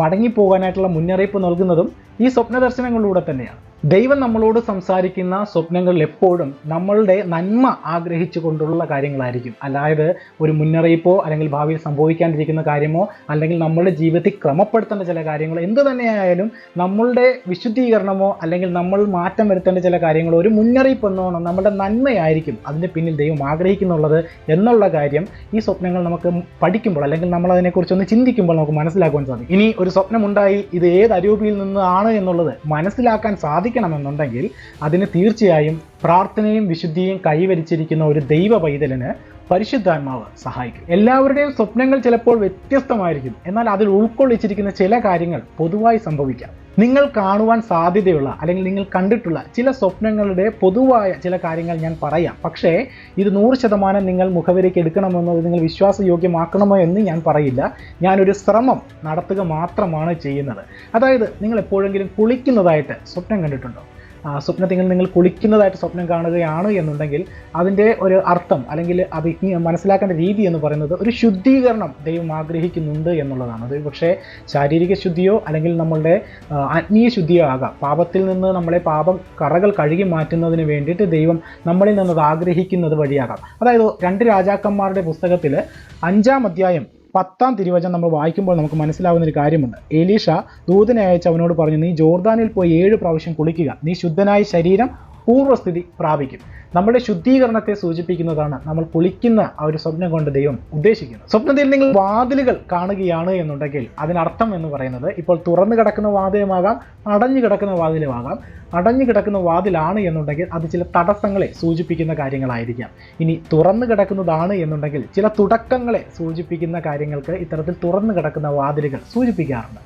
മടങ്ങിപ്പോകാനായിട്ടുള്ള മുന്നറിയിപ്പ് നൽകുന്നതും ഈ സ്വപ്ന ദർശനങ്ങളിലൂടെ തന്നെയാണ്. ദൈവം നമ്മളോട് സംസാരിക്കുന്ന സ്വപ്നങ്ങളിൽ എപ്പോഴും നമ്മളുടെ നന്മ ആഗ്രഹിച്ചു കൊണ്ടുള്ള കാര്യങ്ങളായിരിക്കും. അതായത് ഒരു മുന്നറിയിപ്പോ അല്ലെങ്കിൽ ഭാവിയിൽ സംഭവിക്കാനിരിക്കുന്ന കാര്യമോ അല്ലെങ്കിൽ നമ്മളുടെ ജീവിതത്തിൽ ക്രമപ്പെടുത്തേണ്ട ചില കാര്യങ്ങൾ എന്ത് തന്നെയായാലും നമ്മളുടെ വിശുദ്ധീകരണമോ അല്ലെങ്കിൽ നമ്മൾ മാറ്റം വരുത്തേണ്ട ചില കാര്യങ്ങളോ ഒരു മുന്നറിയിപ്പ് എന്നോണം നമ്മുടെ നന്മയായിരിക്കും അതിന്റെ പിന്നിൽ ദൈവം ആഗ്രഹിക്കുന്നുള്ളത് എന്നുള്ള കാര്യം ഈ സ്വപ്നങ്ങൾ നമുക്ക് പഠിക്കുമ്പോൾ അല്ലെങ്കിൽ നമ്മൾ അതിനെക്കുറിച്ചൊന്ന് ചിന്തിക്കുമ്പോൾ നമുക്ക് മനസ്സിലാക്കുവാൻ സാധിക്കും. ഇനി ഒരു സ്വപ്നമുണ്ടായി ഇത് ഏത് അരൂപിയിൽ നിന്നാണ് എന്നുള്ളത് മനസ്സിലാക്കാൻ സാധിക്കണമെന്നുണ്ടെങ്കിൽ അതിന് തീർച്ചയായും പ്രാർത്ഥനയും വിശുദ്ധിയും കൈവരിച്ചിരിക്കുന്ന ഒരു ദൈവ പൈതലിന് പരിശുദ്ധാത്മാവ് സഹായിക്കും. എല്ലാവരുടെയും സ്വപ്നങ്ങൾ ചിലപ്പോൾ വ്യത്യസ്തമായിരിക്കും. എന്നാൽ അതിൽ ഉൾക്കൊള്ളിച്ചിരിക്കുന്ന ചില കാര്യങ്ങൾ പൊതുവായി സംഭവിക്കാം. നിങ്ങൾ കാണുവാൻ സാധ്യതയുള്ള അല്ലെങ്കിൽ നിങ്ങൾ കണ്ടിട്ടുള്ള ചില സ്വപ്നങ്ങളുടെ പൊതുവായ ചില കാര്യങ്ങൾ ഞാൻ പറയാം. പക്ഷേ ഇത് നൂറ് ശതമാനം നിങ്ങൾ മുഖവിലേക്ക് എടുക്കണമെന്നോ നിങ്ങൾ വിശ്വാസയോഗ്യമാക്കണമോ എന്ന് ഞാൻ പറയില്ല. ഞാനൊരു ശ്രമം നടത്തുക മാത്രമാണ് ചെയ്യുന്നത്. അതായത് നിങ്ങൾ എപ്പോഴെങ്കിലും കുളിക്കുന്നതായിട്ട് സ്വപ്നം കണ്ടിട്ടുണ്ടോ? സ്വപ്നത്തിൽ നിങ്ങൾ കുളിക്കുന്നതായിട്ട് സ്വപ്നം കാണുകയാണ് എന്നുണ്ടെങ്കിൽ അതിന്റെ ഒരു അർത്ഥം അല്ലെങ്കിൽ അത് മനസ്സിലാക്കേണ്ട രീതി എന്ന് പറയുന്നത് ഒരു ശുദ്ധീകരണം ദൈവം ആഗ്രഹിക്കുന്നുണ്ട് എന്നുള്ളതാണ്. അത് പക്ഷേ ശാരീരിക ശുദ്ധിയോ അല്ലെങ്കിൽ നമ്മളുടെ ആത്മീയ ശുദ്ധിയോ ആകാം. പാപത്തിൽ നിന്ന് നമ്മളെ പാപം കറകൾ കഴുകി മാറ്റുന്നതിന് വേണ്ടിയിട്ട് ദൈവം നമ്മളിൽ നിന്നത് ആഗ്രഹിക്കുന്നത് വഴിയാകാം. അതായത് രണ്ട് രാജാക്കന്മാരുടെ പുസ്തകത്തിൽ അഞ്ചാം അധ്യായം പത്താം തിരുവചനം നമ്മൾ വായിക്കുമ്പോൾ നമുക്ക് മനസ്സിലാവുന്ന ഒരു കാര്യമുണ്ട്. എലീഷ ദൂതനെ അയച്ച് അവനോട് പറഞ്ഞു നീ ജോർദാനിൽ പോയി ഏഴ് പ്രാവശ്യം കുളിക്കുക. നീ ശുദ്ധനായ ശരീരം പൂർവസ്ഥിതി പ്രാപിക്കും. നമ്മുടെ ശുദ്ധീകരണത്തെ സൂചിപ്പിക്കുന്നതാണ് നമ്മൾ കുളിക്കുന്ന ആ ഒരു സ്വപ്നം കൊണ്ട് ദൈവം ഉദ്ദേശിക്കുന്നത്. സ്വപ്നത്തിൽ നിങ്ങൾ വാതിലുകൾ കാണുകയാണ് എന്നുണ്ടെങ്കിൽ അതിനർത്ഥം എന്ന് പറയുന്നത് ഇപ്പോൾ തുറന്നു കിടക്കുന്ന വാതിലുമാകാം അടഞ്ഞു കിടക്കുന്ന വാതിലുമാകാം. അടഞ്ഞു കിടക്കുന്ന വാതിലാണ് എന്നുണ്ടെങ്കിൽ അത് ചില തടസ്സങ്ങളെ സൂചിപ്പിക്കുന്ന കാര്യങ്ങളായിരിക്കാം. ഇനി തുറന്നു കിടക്കുന്നതാണ് എന്നുണ്ടെങ്കിൽ ചില തുടക്കങ്ങളെ സൂചിപ്പിക്കുന്ന കാര്യങ്ങൾക്ക് ഇത്തരത്തിൽ തുറന്നു കിടക്കുന്ന വാതിലുകൾ സൂചിപ്പിക്കാറുണ്ട്.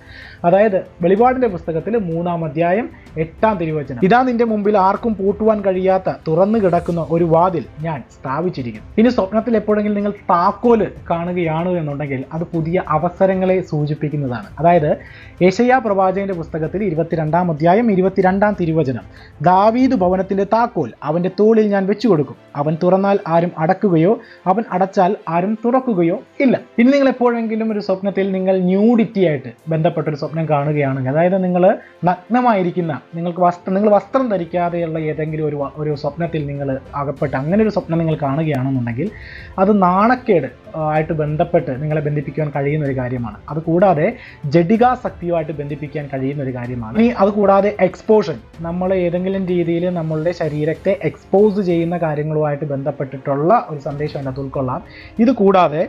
അതായത് വെളിപാടിന്റെ പുസ്തകത്തിൽ മൂന്നാം അധ്യായം എട്ടാം തിരുവചനം. ഇതാ നിന്റെ മുമ്പിൽ ആർക്കും പൂട്ടുവാൻ കഴിയാത്ത തുറന്നു കിടക്കുന്ന ഒരു വാതിൽ ഞാൻ സ്ഥാപിച്ചിരിക്കുന്നു. ഇനി സ്വപ്നത്തിൽ എപ്പോഴെങ്കിലും നിങ്ങൾ താക്കോൽ കാണുകയാണ് എന്നുണ്ടെങ്കിൽ അത് പുതിയ അവസരങ്ങളെ സൂചിപ്പിക്കുന്നതാണ്. അതായത് യേശയ്യ പ്രവാചകന്റെ പുസ്തകത്തിൽ ഇരുപത്തിരണ്ടാം അധ്യായം ഇരുപത്തിരണ്ടാം തിരുവചനം. ദാവീദ് ഭവനത്തിന്റെ താക്കോൽ അവന്റെ തോളിൽ ഞാൻ വെച്ചു കൊടുക്കും അവൻ തുറന്നാൽ ആരും അടക്കുകയോ അവൻ അടച്ചാൽ ആരും തുറക്കുകയോ ഇല്ല. ഇനി നിങ്ങൾ എപ്പോഴെങ്കിലും ഒരു സ്വപ്നത്തിൽ നിങ്ങൾ ന്യൂഡിറ്റി ആയിട്ട് ബന്ധപ്പെട്ട ഒരു സ്വപ്നം കാണുകയാണെങ്കിൽ അതായത് നിങ്ങൾ നഗ്നമായിരിക്കുന്ന നിങ്ങൾക്ക് വസ്ത്രം നിങ്ങൾ വസ്ത്രം ധരിക്കാതെയുള്ള ഏതെങ്കിലും ഒരു ഒരു സ്വപ്നത്തിൽ നിങ്ങൾ അകപ്പെട്ട് അങ്ങനെ ഒരു സ്വപ്നം നിങ്ങൾ കാണുകയാണെന്നുണ്ടെങ്കിൽ അത് നാണക്കേട് ആയിട്ട് ബന്ധപ്പെട്ട് നിങ്ങളെ ബന്ധിപ്പിക്കാൻ കഴിയുന്ന ഒരു കാര്യമാണ് അതുകൂടാതെ ജഡികാസക്തിയുമായിട്ട് ബന്ധിപ്പിക്കാൻ കഴിയുന്ന ഒരു കാര്യമാണ്. ഇനി അതുകൂടാതെ എക്സ്പോഷൻ നമ്മൾ ഏതെങ്കിലും രീതിയിൽ നമ്മളുടെ ശരീരത്തെ എക്സ്പോസ് ചെയ്യുന്ന കാര്യങ്ങളുമായിട്ട് ബന്ധപ്പെട്ടിട്ടുള്ള ഒരു സന്ദേശം അതിനകത്ത് ഉൾക്കൊള്ളാം. ഇത് കൂടാതെ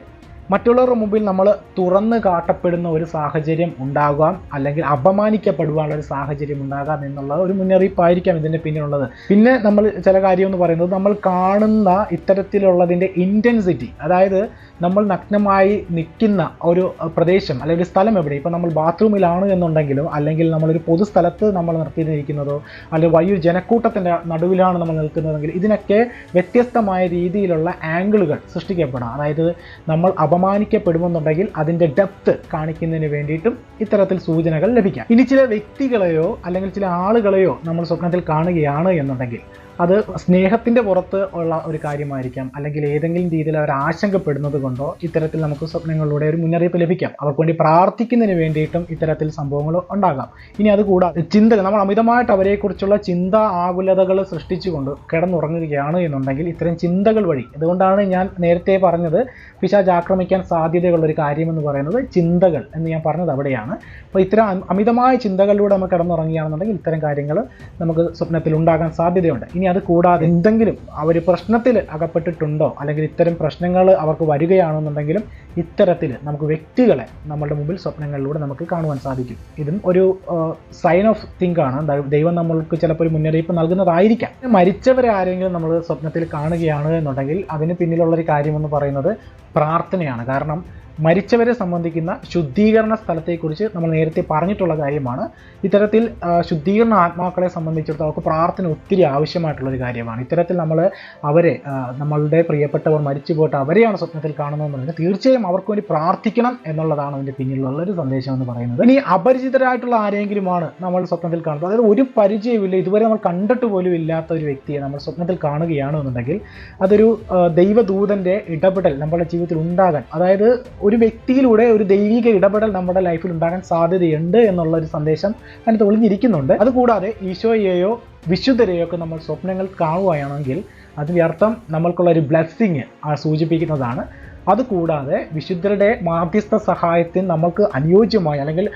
മറ്റുള്ളവരുടെ മുമ്പിൽ നമ്മൾ തുറന്ന് കാട്ടപ്പെടുന്ന ഒരു സാഹചര്യം ഉണ്ടാകാം അല്ലെങ്കിൽ അപമാനിക്കപ്പെടുവാനുള്ള ഒരു സാഹചര്യം ഉണ്ടാകാം എന്നുള്ള ഒരു മുന്നറിയിപ്പായിരിക്കാം ഇതിന്റെ പിന്നിലുള്ളത്. പിന്നെ നമ്മൾ ചില കാര്യം എന്ന് പറയുന്നത് നമ്മൾ കാണുന്ന ഇത്തരത്തിലുള്ളതിന്റെ ഇന്റൻസിറ്റി അതായത് നമ്മൾ നഗ്നമായി നിൽക്കുന്ന ഒരു പ്രദേശം അല്ലെങ്കിൽ സ്ഥലം എവിടെ? ഇപ്പോൾ നമ്മൾ ബാത്റൂമിലാണ് എന്നുണ്ടെങ്കിലും അല്ലെങ്കിൽ നമ്മളൊരു പൊതുസ്ഥലത്ത് നമ്മൾ നിർത്തിയിരിക്കുന്നതോ അല്ലെങ്കിൽ വലിയ ജനക്കൂട്ടത്തിന്റെ നടുവിലാണ് നമ്മൾ നിൽക്കുന്നതെങ്കിൽ ഇതിനൊക്കെ വ്യത്യസ്തമായ രീതിയിലുള്ള ആംഗിളുകൾ സൃഷ്ടിക്കപ്പെടാം. അതായത് നമ്മൾ അപമാനിക്കപ്പെടുമെന്നുണ്ടെങ്കിൽ അതിന്റെ ഡെപ്ത് കാണിക്കുന്നതിന് വേണ്ടിയിട്ടും ഇത്തരത്തിൽ സൂചനകൾ ലഭിക്കാം. ഇനി ചില വ്യക്തികളെയോ അല്ലെങ്കിൽ ചില ആളുകളെയോ നമ്മൾ സ്വപ്നത്തിൽ കാണുകയാണ് എന്നുണ്ടെങ്കിൽ അത് സ്നേഹത്തിന്റെ പുറത്ത് ഉള്ള ഒരു കാര്യമായിരിക്കാം. അല്ലെങ്കിൽ ഏതെങ്കിലും രീതിയിൽ അവർ ആശങ്കപ്പെടുന്നത് കൊണ്ടോ ഇത്തരത്തിൽ നമുക്ക് സ്വപ്നങ്ങളിലൂടെ ഒരു മുന്നറിയിപ്പ് ലഭിക്കാം. അവർക്ക് വേണ്ടി പ്രാർത്ഥിക്കുന്നതിന് വേണ്ടിയിട്ടും ഇത്തരത്തിൽ സംഭവങ്ങൾ ഉണ്ടാകാം. ഇനി അതുകൂടാതെ ചിന്തകൾ നമ്മൾ അമിതമായിട്ട് അവരെക്കുറിച്ചുള്ള ചിന്ത ആകുലതകൾ സൃഷ്ടിച്ചുകൊണ്ട് കിടന്നുറങ്ങുകയാണ് എന്നുണ്ടെങ്കിൽ ഇത്തരം ചിന്തകൾ വഴി അതുകൊണ്ടാണ് ഞാൻ നേരത്തെ പറഞ്ഞത് പിശാജ് ആക്രമിക്കാൻ സാധ്യതയുള്ള ഒരു കാര്യമെന്ന് പറയുന്നത് ചിന്തകൾ എന്ന് ഞാൻ പറഞ്ഞത് അവിടെയാണ്. അപ്പോൾ ഇത്തരം അമിതമായ ചിന്തകളിലൂടെ നമ്മൾ കിടന്നുറങ്ങുകയാണെന്നുണ്ടെങ്കിൽ ഇത്തരം കാര്യങ്ങൾ നമുക്ക് സ്വപ്നത്തിൽ ഉണ്ടാകാൻ സാധ്യതയുണ്ട്. ഇനി അത് കൂടാതെ എന്തെങ്കിലും അവർ പ്രശ്നത്തിൽ അകപ്പെട്ടിട്ടുണ്ടോ അല്ലെങ്കിൽ ഇത്തരം പ്രശ്നങ്ങൾ അവർക്ക് വരികയാണെന്നുണ്ടെങ്കിലും ഇത്തരത്തിൽ നമുക്ക് വ്യക്തികളെ നമ്മളുടെ മുമ്പിൽ സ്വപ്നങ്ങളിലൂടെ നമുക്ക് കാണുവാൻ സാധിക്കും. ഇതും ഒരു സൈൻ ഓഫ് തിങ്ക് ആണ്. ദൈവം നമ്മൾക്ക് ചിലപ്പോൾ ഒരു മുന്നറിയിപ്പ് നൽകുന്നതായിരിക്കാം. മരിച്ചവരെ ആരെങ്കിലും നമ്മൾ സ്വപ്നത്തിൽ കാണുകയാണ് എന്നുണ്ടെങ്കിൽ അതിന് പിന്നിലുള്ളൊരു കാര്യമെന്ന് പറയുന്നത് പ്രാർത്ഥനയാണ്. കാരണം മരിച്ചവരെ സംബന്ധിക്കുന്ന ശുദ്ധീകരണ സ്ഥലത്തെക്കുറിച്ച് നമ്മൾ നേരത്തെ പറഞ്ഞിട്ടുള്ള കാര്യമാണ്. ഇത്തരത്തിൽ ശുദ്ധീകരണ ആത്മാക്കളെ സംബന്ധിച്ചിടത്തോളം അവർക്ക് പ്രാർത്ഥന ഒത്തിരി ആവശ്യമായിട്ടുള്ളൊരു കാര്യമാണ്. ഇത്തരത്തിൽ നമ്മൾ അവരെ നമ്മളുടെ പ്രിയപ്പെട്ടവർ മരിച്ചു പോയിട്ട് അവരെയാണ് സ്വപ്നത്തിൽ കാണുന്നതെന്നുണ്ടെങ്കിൽ തീർച്ചയായും അവർക്ക് വേണ്ടി പ്രാർത്ഥിക്കണം എന്നുള്ളതാണ് അതിന്റെ പിന്നിലുള്ള ഒരു സന്ദേശം എന്ന് പറയുന്നത്. ഇനി അപരിചിതരായിട്ടുള്ള ആരെങ്കിലുമാണ് നമ്മൾ സ്വപ്നത്തിൽ കാണുന്നത്. അതായത് ഒരു പരിചയമില്ല ഇതുവരെ നമ്മൾ കണ്ടിട്ട് പോലും ഇല്ലാത്ത ഒരു വ്യക്തിയെ നമ്മൾ സ്വപ്നത്തിൽ കാണുകയാണെന്നുണ്ടെങ്കിൽ അതൊരു ദൈവദൂതന്റെ ഇടപെടൽ നമ്മുടെ ജീവിതത്തിൽ ഉണ്ടാകാൻ അതായത് ഒരു വ്യക്തിയിലൂടെ ഒരു ദൈവിക ഇടപെടൽ നമ്മുടെ ലൈഫിൽ ഉണ്ടാകാൻ സാധ്യതയുണ്ട് എന്നുള്ള ഒരു സന്ദേശം അതിനകത്ത് ഒളിഞ്ഞിരിക്കുന്നുണ്ട്. അതുകൂടാതെ ഈശോയെയോ വിശുദ്ധരെയോ ഒക്കെ നമ്മൾ സ്വപ്നങ്ങൾ കാണുകയാണെങ്കിൽ അതിന്റെ അർത്ഥം നമ്മൾക്കുള്ള ഒരു ബ്ലെസ്സിങ് സൂചിപ്പിക്കുന്നതാണ്. അതുകൂടാതെ വിശുദ്ധരുടെ മാധ്യസ്ഥ സഹായത്തിന് നമുക്ക് അനുയോജ്യമായ അല്ലെങ്കിൽ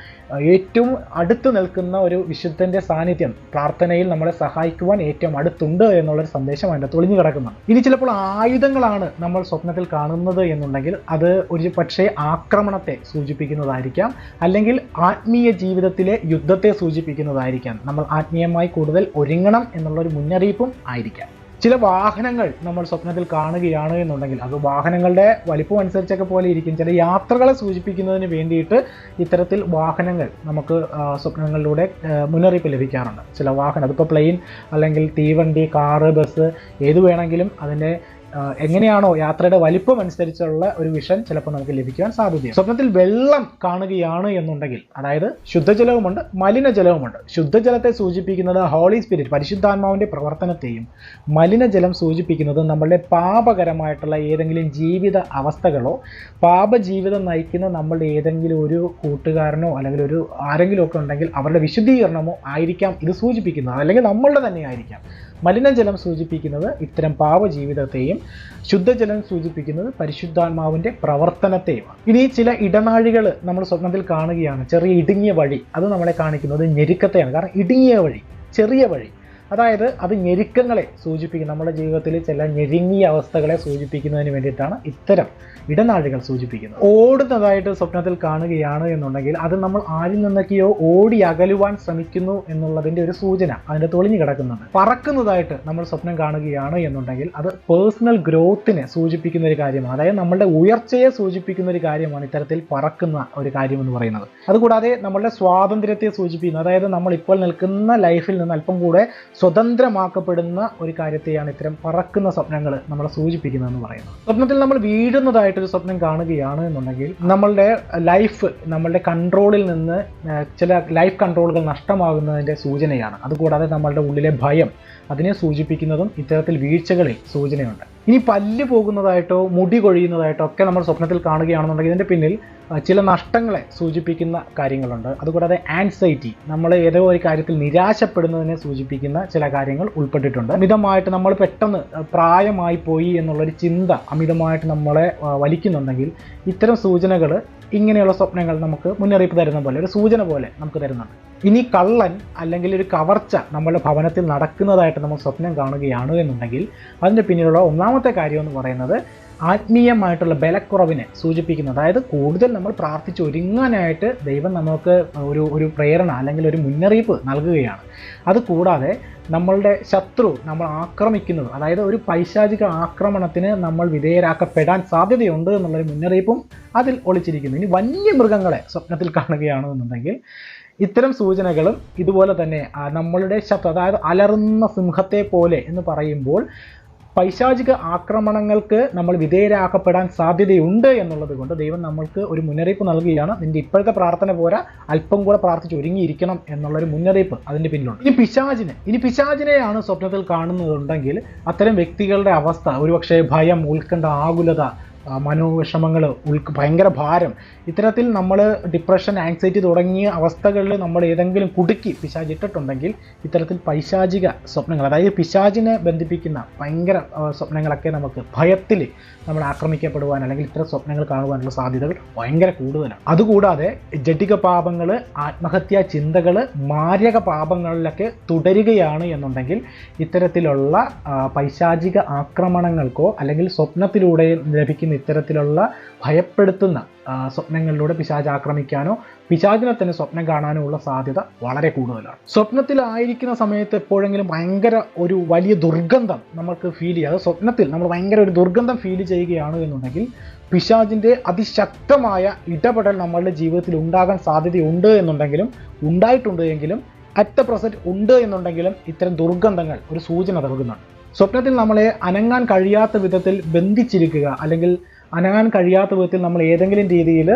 ഏറ്റവും അടുത്ത് നിൽക്കുന്ന ഒരു വിശുദ്ധന്റെ സാന്നിധ്യം പ്രാർത്ഥനയിൽ നമ്മളെ സഹായിക്കുവാൻ ഏറ്റവും അടുത്തുണ്ട് എന്നുള്ളൊരു സന്ദേശം അതിന്റെ തൊളിഞ്ഞു കിടക്കുന്നുണ്ട് ഇനി ചിലപ്പോൾ ആയുധങ്ങളാണ് നമ്മൾ സ്വപ്നത്തിൽ കാണുന്നത് എന്നുണ്ടെങ്കിൽ അത് ഒരു പക്ഷേ ആക്രമണത്തെ സൂചിപ്പിക്കുന്നതായിരിക്കാം. അല്ലെങ്കിൽ ആത്മീയ ജീവിതത്തിലെ യുദ്ധത്തെ സൂചിപ്പിക്കുന്നതായിരിക്കാം. നമ്മൾ ആത്മീയമായി കൂടുതൽ ഒരുങ്ങണം എന്നുള്ളൊരു മുന്നറിയിപ്പും ആയിരിക്കാം. ചില വാഹനങ്ങൾ നമ്മൾ സ്വപ്നത്തിൽ കാണുകയാണ് എന്നുണ്ടെങ്കിൽ അത് വാഹനങ്ങളുടെ വലിപ്പം അനുസരിച്ചൊക്കെ പോലെ ഇരിക്കും. ചില യാത്രകളെ സൂചിപ്പിക്കുന്നതിന് വേണ്ടിയിട്ട് ഇത്തരത്തിൽ വാഹനങ്ങൾ നമുക്ക് സ്വപ്നങ്ങളിലൂടെ മുന്നറിയിപ്പ് ലഭിക്കാറുണ്ട്. ചില വാഹനം അതിപ്പോൾ പ്ലെയിൻ അല്ലെങ്കിൽ തീവണ്ടി കാറ് ബസ് ഏത് വേണമെങ്കിലും അതിന്റെ എങ്ങനെയാണോ യാത്രയുടെ വലിപ്പം അനുസരിച്ചുള്ള ഒരു വിഷൻ ചിലപ്പോൾ നമുക്ക് ലഭിക്കാൻ സാധ്യതയാണ് സ്വപ്നത്തിൽ വെള്ളം കാണുകയാണ് എന്നുണ്ടെങ്കിൽ അതായത് ശുദ്ധജലവുമുണ്ട് മലിനജലവുമുണ്ട്. ശുദ്ധജലത്തെ സൂചിപ്പിക്കുന്നത് ഹോളി സ്പിരിറ്റ് പരിശുദ്ധാത്മാവിന്റെ പ്രവർത്തനത്തെയും മലിനജലം സൂചിപ്പിക്കുന്നത് നമ്മളുടെ പാപകരമായിട്ടുള്ള ഏതെങ്കിലും ജീവിത അവസ്ഥകളോ പാപജീവിതം നയിക്കുന്ന നമ്മളുടെ ഏതെങ്കിലും ഒരു കൂട്ടുകാരനോ അല്ലെങ്കിൽ ഒരു ആരെങ്കിലും ഒക്കെ ഉണ്ടെങ്കിൽ അവരുടെ വിശുദ്ധീകരണമോ ആയിരിക്കാം ഇത് സൂചിപ്പിക്കുന്നത്. അല്ലെങ്കിൽ നമ്മളുടെ തന്നെ ആയിരിക്കാം. മലിനജലം സൂചിപ്പിക്കുന്നത് ഇത്തരം പാപജീവിതത്തെയും ശുദ്ധജലം സൂചിപ്പിക്കുന്നത് പരിശുദ്ധാത്മാവിന്റെ പ്രവർത്തനത്തെയുമാണ്. ഇനി ചില ഇടനാഴികൾ നമ്മൾ സ്വപ്നത്തിൽ കാണുകയാണ്. ചെറിയ ഇടുങ്ങിയ വഴി. അത് നമ്മളെ കാണിക്കുന്നത് ഞെരുക്കത്തെയാണ്. കാരണം ഇടുങ്ങിയ വഴി ചെറിയ വഴി. അതായത് അത് ഞെരുക്കങ്ങളെ സൂചിപ്പിക്കും നമ്മുടെ ജീവിതത്തിൽ ചില ഞെരുങ്ങിയ അവസ്ഥകളെ സൂചിപ്പിക്കുന്നതിന് വേണ്ടിയിട്ടാണ് ഇത്തരം ഇടനാഴികൾ സൂചിപ്പിക്കുന്നത്. ഓടുന്നതായിട്ട് സ്വപ്നത്തിൽ കാണുകയാണ് എന്നുണ്ടെങ്കിൽ അത് നമ്മൾ ആരിൽ നിന്നൊക്കെയോ ഓടി അകലുവാൻ ശ്രമിക്കുന്നു എന്നുള്ളതിന്റെ ഒരു സൂചന അതിന്റെ തൊളിഞ്ഞു കിടക്കുന്നുണ്ട്. പറക്കുന്നതായിട്ട് നമ്മൾ സ്വപ്നം കാണുകയാണ് എന്നുണ്ടെങ്കിൽ അത് പേഴ്സണൽ ഗ്രോത്തിനെ സൂചിപ്പിക്കുന്ന ഒരു കാര്യമാണ്. അതായത് നമ്മളുടെ ഉയർച്ചയെ സൂചിപ്പിക്കുന്ന ഒരു കാര്യമാണ് ഇത്തരത്തിൽ പറക്കുന്ന ഒരു കാര്യം എന്ന് പറയുന്നത്. അതുകൂടാതെ നമ്മളുടെ സ്വാതന്ത്ര്യത്തെ സൂചിപ്പിക്കുന്നു. അതായത് നമ്മൾ ഇപ്പോൾ നിൽക്കുന്ന ലൈഫിൽ നിന്ന് അല്പം കൂടെ സ്വതന്ത്രമാക്കപ്പെടുന്ന ഒരു കാര്യത്തെയാണ് ഇത്തരം പറക്കുന്ന സ്വപ്നങ്ങൾ നമ്മളെ സൂചിപ്പിക്കുന്നതെന്ന് പറയുന്നത്. സ്വപ്നത്തിൽ നമ്മൾ വീഴുന്നതായിട്ടൊരു സ്വപ്നം കാണുകയാണ് എന്നുണ്ടെങ്കിൽ നമ്മളുടെ ലൈഫ് നമ്മളുടെ കൺട്രോളിൽ നിന്ന് ചില ലൈഫ് കൺട്രോളുകൾ നഷ്ടമാകുന്നതിന്റെ സൂചനയാണ്. അതുകൂടാതെ നമ്മളുടെ ഉള്ളിലെ ഭയം അതിനെ സൂചിപ്പിക്കുന്നതും ഇത്തരത്തിൽ വീഴ്ചകളിൽ സൂചനയുണ്ട്. ഇനി പല്ല് പോകുന്നതായിട്ടോ മുടി കൊഴിയുന്നതായിട്ടോ ഒക്കെ നമ്മൾ സ്വപ്നത്തിൽ കാണുകയാണെന്നുണ്ടെങ്കിൽ ഇതിന്റെ പിന്നിൽ ചില നഷ്ടങ്ങളെ സൂചിപ്പിക്കുന്ന കാര്യങ്ങളുണ്ട്. അതുകൂടാതെ ആൻസൈറ്റി നമ്മൾ ഏതോ ഒരു കാര്യത്തിൽ നിരാശപ്പെടുന്നതിനെ സൂചിപ്പിക്കുന്ന ചില കാര്യങ്ങൾ ഉൾപ്പെട്ടിട്ടുണ്ട്. അമിതമായിട്ട് നമ്മൾ പെട്ടെന്ന് പ്രായമായി പോയി എന്നുള്ളൊരു ചിന്ത അമിതമായിട്ട് നമ്മളെ വലിക്കുന്നുണ്ടെങ്കിൽ ഇത്തരം സൂചനകൾ ഇങ്ങനെയുള്ള സ്വപ്നങ്ങൾ നമുക്ക് മുന്നറിയിപ്പ് തരുന്ന പോലെ ഒരു സൂചന പോലെ നമുക്ക് തരുന്നുണ്ട്. ഇനി കള്ളൻ അല്ലെങ്കിൽ ഒരു കവർച്ച നമ്മുടെ ഭവനത്തിൽ നടക്കുന്നതായിട്ട് നമ്മൾ സ്വപ്നം കാണുകയാണ് എന്നുണ്ടെങ്കിൽ അതിന്റെ പിന്നിലുള്ള ഒന്നാമത്തെ കാര്യം എന്ന് പറയുന്നത് ആത്മീയമായിട്ടുള്ള ബലക്കുറവിനെ സൂചിപ്പിക്കുന്നു. അതായത് കൂടുതൽ നമ്മൾ പ്രാർത്ഥിച്ച് ഒരുങ്ങാനായിട്ട് ദൈവം നമുക്ക് ഒരു ഒരു പ്രേരണ അല്ലെങ്കിൽ ഒരു മുന്നറിയിപ്പ് നൽകുകയാണ്. അതുകൂടാതെ നമ്മളുടെ ശത്രു നമ്മൾ ആക്രമിക്കുന്നത് അതായത് ഒരു പൈശാചിക ആക്രമണത്തിന് നമ്മൾ വിധേയരാക്കപ്പെടാൻ സാധ്യതയുണ്ട് എന്നുള്ളൊരു മുന്നറിയിപ്പും അതിൽ ഒളിച്ചിരിക്കുന്നു. ഇനി വന്യ മൃഗങ്ങളെ സ്വപ്നത്തിൽ കാണുകയാണ് കാണുകയാണെന്നുണ്ടെങ്കിൽ ഇത്തരം സൂചനകളും ഇതുപോലെ തന്നെ നമ്മളുടെ ശത്രു അതായത് അലറുന്ന സിംഹത്തെ പോലെ എന്ന് പറയുമ്പോൾ പൈശാചിക ആക്രമണങ്ങൾക്ക് നമ്മൾ വിധേയരാക്കപ്പെടാൻ സാധ്യതയുണ്ട് എന്നുള്ളത് കൊണ്ട് ദൈവം നമ്മൾക്ക് ഒരു മുന്നറിയിപ്പ് നൽകുകയാണ്. നിന്റെ ഇപ്പോഴത്തെ പ്രാർത്ഥന പോരാ. അല്പം കൂടെ പ്രാർത്ഥിച്ച് ഒരുങ്ങിയിരിക്കണം എന്നുള്ളൊരു മുന്നറിയിപ്പ് അതിന്റെ പിന്നിലുണ്ട്. ഇനി പിശാചിനെ ഇനി പിശാചിനെയാണ് സ്വപ്നത്തിൽ കാണുന്നതുണ്ടെങ്കിൽ അത്തരം വ്യക്തികളുടെ അവസ്ഥ ഒരുപക്ഷെ ഭയം ഉത്കണ്ഠ ആകുലത മനോവിഷമങ്ങൾ ഉൾക്ക് ഭയങ്കര ഭാരം. ഇത്തരത്തിൽ നമ്മൾ ഡിപ്രഷൻ ആങ്സൈറ്റി തുടങ്ങിയ അവസ്ഥകളിൽ നമ്മൾ ഏതെങ്കിലും കുടുക്കി പിശാചിട്ടിട്ടുണ്ടെങ്കിൽ ഇത്തരത്തിൽ പൈശാചിക സ്വപ്നങ്ങൾ അതായത് പിശാചിനെ ബന്ധിപ്പിക്കുന്ന ഭയങ്കര സ്വപ്നങ്ങളൊക്കെ നമുക്ക് ഭയത്തിൽ നമ്മൾ ആക്രമിക്കപ്പെടുവാൻ അല്ലെങ്കിൽ ഇത്തരം സ്വപ്നങ്ങൾ കാണുവാനുള്ള സാധ്യതകൾ ഭയങ്കര കൂടുതലാണ്. അതുകൂടാതെ ജഡിക പാപങ്ങൾ ആത്മഹത്യാ ചിന്തകൾ മാരക പാപങ്ങളിലൊക്കെ തുടരുകയാണ് എന്നുണ്ടെങ്കിൽ ഇത്തരത്തിലുള്ള പൈശാചിക ആക്രമണങ്ങൾക്കോ അല്ലെങ്കിൽ സ്വപ്നത്തിലൂടെ ലഭിക്കുന്ന ചെയ്യുന്ന ഇത്തരത്തിലുള്ള ഭയപ്പെടുത്തുന്ന സ്വപ്നങ്ങളിലൂടെ പിശാജ് ആക്രമിക്കാനോ പിശാചിനെ തന്നെ സ്വപ്നം കാണാനോ ഉള്ള സാധ്യത വളരെ കൂടുതലാണ്. സ്വപ്നത്തിലായിരിക്കുന്ന സമയത്ത് എപ്പോഴെങ്കിലും ഭയങ്കര ഒരു വലിയ ദുർഗന്ധം നമുക്ക് ഫീൽ ചെയ്യുക. അത് സ്വപ്നത്തിൽ നമ്മൾ ഭയങ്കര ഒരു ദുർഗന്ധം ഫീൽ ചെയ്യുകയാണ് എന്നുണ്ടെങ്കിൽ പിശാജിന്റെ അതിശക്തമായ ഇടപെടൽ നമ്മളുടെ ജീവിതത്തിൽ ഉണ്ടാകാൻ സാധ്യതയുണ്ട് എന്നുണ്ടെങ്കിലും ഉണ്ടായിട്ടുണ്ട് എങ്കിലും അറ്റ് ദ പ്രസന്റ് ഉണ്ട് എന്നുണ്ടെങ്കിലും ഇത്തരം ദുർഗന്ധങ്ങൾ ഒരു സൂചന നൽകുന്നുണ്ട്. സ്വപ്നത്തിൽ നമ്മളെ അനങ്ങാൻ കഴിയാത്ത വിധത്തിൽ ബന്ധിച്ചിരിക്കുക അല്ലെങ്കിൽ അനങ്ങാൻ കഴിയാത്ത വിധത്തിൽ നമ്മൾ ഏതെങ്കിലും രീതിയിൽ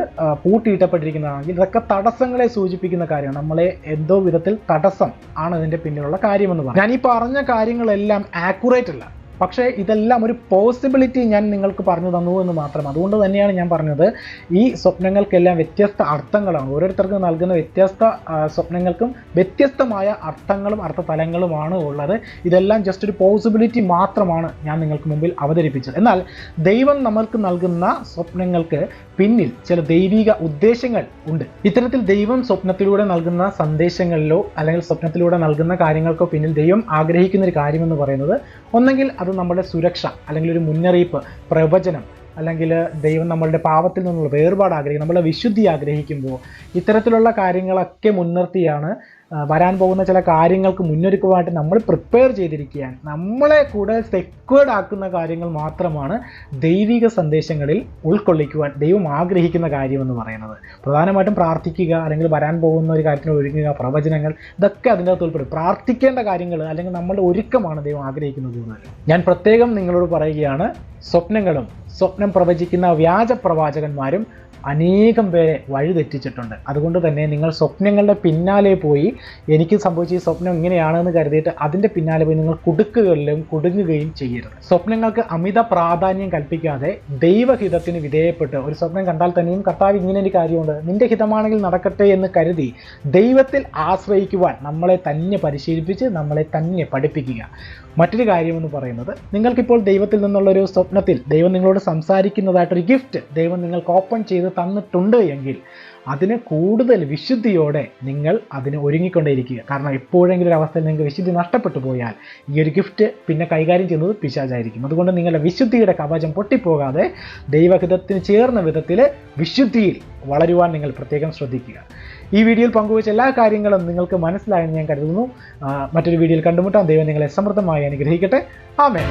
പൂട്ടിയിട്ടപ്പെട്ടിരിക്കുന്നതാണെങ്കിൽ ഇതൊക്കെ തടസ്സങ്ങളെ സൂചിപ്പിക്കുന്ന കാര്യമാണ്. നമ്മളെ എന്തോ വിധത്തിൽ തടസ്സം ആണ് ഇതിന്റെ പിന്നിലുള്ള കാര്യമെന്ന് പറയുന്നത്. ഞാൻ ഈ പറഞ്ഞ കാര്യങ്ങളെല്ലാം ആക്യുറേറ്റ് അല്ല. പക്ഷേ ഇതെല്ലാം ഒരു പോസിബിലിറ്റി ഞാൻ നിങ്ങൾക്ക് പറഞ്ഞു തന്നു എന്ന് മാത്രം. അതുകൊണ്ട് തന്നെയാണ് ഞാൻ പറഞ്ഞത് ഈ സ്വപ്നങ്ങൾക്കെല്ലാം വ്യത്യസ്ത അർത്ഥങ്ങളാണ്. ഓരോരുത്തർക്കും നൽകുന്ന വ്യത്യസ്ത സ്വപ്നങ്ങൾക്കും വ്യത്യസ്തമായ അർത്ഥങ്ങളും അർത്ഥതലങ്ങളുമാണ് ഉള്ളത്. ഇതെല്ലാം ജസ്റ്റ് ഒരു പോസിബിലിറ്റി മാത്രമാണ് ഞാൻ നിങ്ങൾക്ക് മുമ്പിൽ അവതരിപ്പിച്ചത്. എന്നാൽ ദൈവം നമ്മൾക്ക് നൽകുന്ന സ്വപ്നങ്ങൾക്ക് പിന്നിൽ ചില ദൈവിക ഉദ്ദേശങ്ങൾ ഉണ്ട്. ഇത്തരത്തിൽ ദൈവം സ്വപ്നത്തിലൂടെ നൽകുന്ന സന്ദേശങ്ങളിലോ അല്ലെങ്കിൽ സ്വപ്നത്തിലൂടെ നൽകുന്ന കാര്യങ്ങൾക്കോ പിന്നിൽ ദൈവം ആഗ്രഹിക്കുന്ന ഒരു കാര്യമെന്ന് പറയുന്നത് ഒന്നെങ്കിൽ അത് നമ്മുടെ സുരക്ഷ അല്ലെങ്കിൽ ഒരു മുന്നറിയിപ്പ് പ്രവചനം അല്ലെങ്കിൽ ദൈവം നമ്മളുടെ പാപത്തിൽ നിന്നുള്ള വേർപാട് ആഗ്രഹിക്കും നമ്മളെ വിശുദ്ധി ആഗ്രഹിക്കുമ്പോൾ ഇത്തരത്തിലുള്ള കാര്യങ്ങളൊക്കെ മുൻനിർത്തിയാണ് വരാൻ പോകുന്ന ചില കാര്യങ്ങൾക്ക് മുന്നൊരുക്കുവാനായിട്ട് നമ്മൾ പ്രിപ്പയർ ചെയ്തിരിക്കുകയാണ്. നമ്മളെ കൂടെ സെക്വേർഡ് ആക്കുന്ന കാര്യങ്ങൾ മാത്രമാണ് ദൈവിക സന്ദേശങ്ങളിൽ ഉൾക്കൊള്ളിക്കുവാൻ ദൈവം ആഗ്രഹിക്കുന്ന കാര്യമെന്ന് പറയുന്നത്. പ്രധാനമായിട്ടും പ്രാർത്ഥിക്കുക അല്ലെങ്കിൽ വരാൻ പോകുന്ന ഒരു കാര്യത്തിന് ഒരുങ്ങുക പ്രവചനങ്ങൾ ഇതൊക്കെ അതിന്റെ അകത്ത് ഉൾപ്പെടും. പ്രാർത്ഥിക്കേണ്ട കാര്യങ്ങൾ അല്ലെങ്കിൽ നമ്മളുടെ ഒരുക്കമാണ് ദൈവം ആഗ്രഹിക്കുന്നത് ഞാൻ പ്രത്യേകം നിങ്ങളോട് പറയുകയാണ് സ്വപ്നങ്ങളും സ്വപ്നം പ്രവചിക്കുന്ന വ്യാജ പ്രവാചകന്മാരും അനേകം പേരെ വഴിതെറ്റിച്ചിട്ടുണ്ട് അതുകൊണ്ട് തന്നെ നിങ്ങൾ സ്വപ്നങ്ങളുടെ പിന്നാലെ പോയി എനിക്ക് സംഭവിച്ച ഈ സ്വപ്നം ഇങ്ങനെയാണെന്ന് കരുതിയിട്ട് അതിന്റെ പിന്നാലെ പോയി നിങ്ങൾ കുടുക്കുകളിലും കുടുങ്ങുകയും ചെയ്യരുത്. സ്വപ്നങ്ങൾക്ക് അമിത പ്രാധാന്യം കൽപ്പിക്കാതെ ദൈവഹിതത്തിന് വിധേയപ്പെട്ട് ഒരു സ്വപ്നം കണ്ടാൽ തന്നെയും കർത്താവ് ഇങ്ങനെ ഒരു കാര്യമുണ്ട്. നിന്റെ ഹിതമാണെങ്കിൽ നടക്കട്ടെ എന്ന് കരുതി ദൈവത്തിൽ ആശ്രയിക്കുവാൻ നമ്മളെ തന്നെ പരിശീലിപ്പിച്ച് നമ്മളെ തന്നെ പഠിപ്പിക്കുക. മറ്റൊരു കാര്യമെന്ന് പറയുന്നത് നിങ്ങൾക്കിപ്പോൾ ദൈവത്തിൽ നിന്നുള്ള ഒരു സ്വപ്നത്തിൽ ദൈവം നിങ്ങളോട് സംസാരിക്കുന്നതായിട്ടൊരു ഗിഫ്റ്റ് ദൈവം നിങ്ങൾക്ക് ഓപ്പൺ ചെയ്ത് തന്നിട്ടുണ്ട് എങ്കിൽ അതിന് കൂടുതൽ വിശുദ്ധിയോടെ നിങ്ങൾ അതിന് ഒരുങ്ങിക്കൊണ്ടേയിരിക്കുക. കാരണം എപ്പോഴെങ്കിലും ഒരു അവസ്ഥയിൽ നിങ്ങൾക്ക് വിശുദ്ധി നഷ്ടപ്പെട്ടു പോയാൽ ഈ ഒരു ഗിഫ്റ്റ് പിന്നെ കൈകാര്യം ചെയ്യുന്നത് പിശാചായിരിക്കും. അതുകൊണ്ട് നിങ്ങളുടെ വിശുദ്ധിയുടെ കവചം പൊട്ടിപ്പോകാതെ ദൈവഹിതത്തിന് ചേർന്ന വിധത്തിൽ വിശുദ്ധിയിൽ വളരുവാൻ നിങ്ങൾ പ്രത്യേകം ശ്രദ്ധിക്കുക. ഈ വീഡിയോയിൽ പങ്കുവച്ച എല്ലാ കാര്യങ്ങളും നിങ്ങൾക്ക് മനസ്സിലായെന്ന് ഞാൻ കരുതുന്നു. മറ്റൊരു വീഡിയോയിൽ കണ്ടുമുട്ടാം. ദൈവം നിങ്ങളെ സമൃദ്ധമായി അനുഗ്രഹിക്കട്ടെ. ആമേ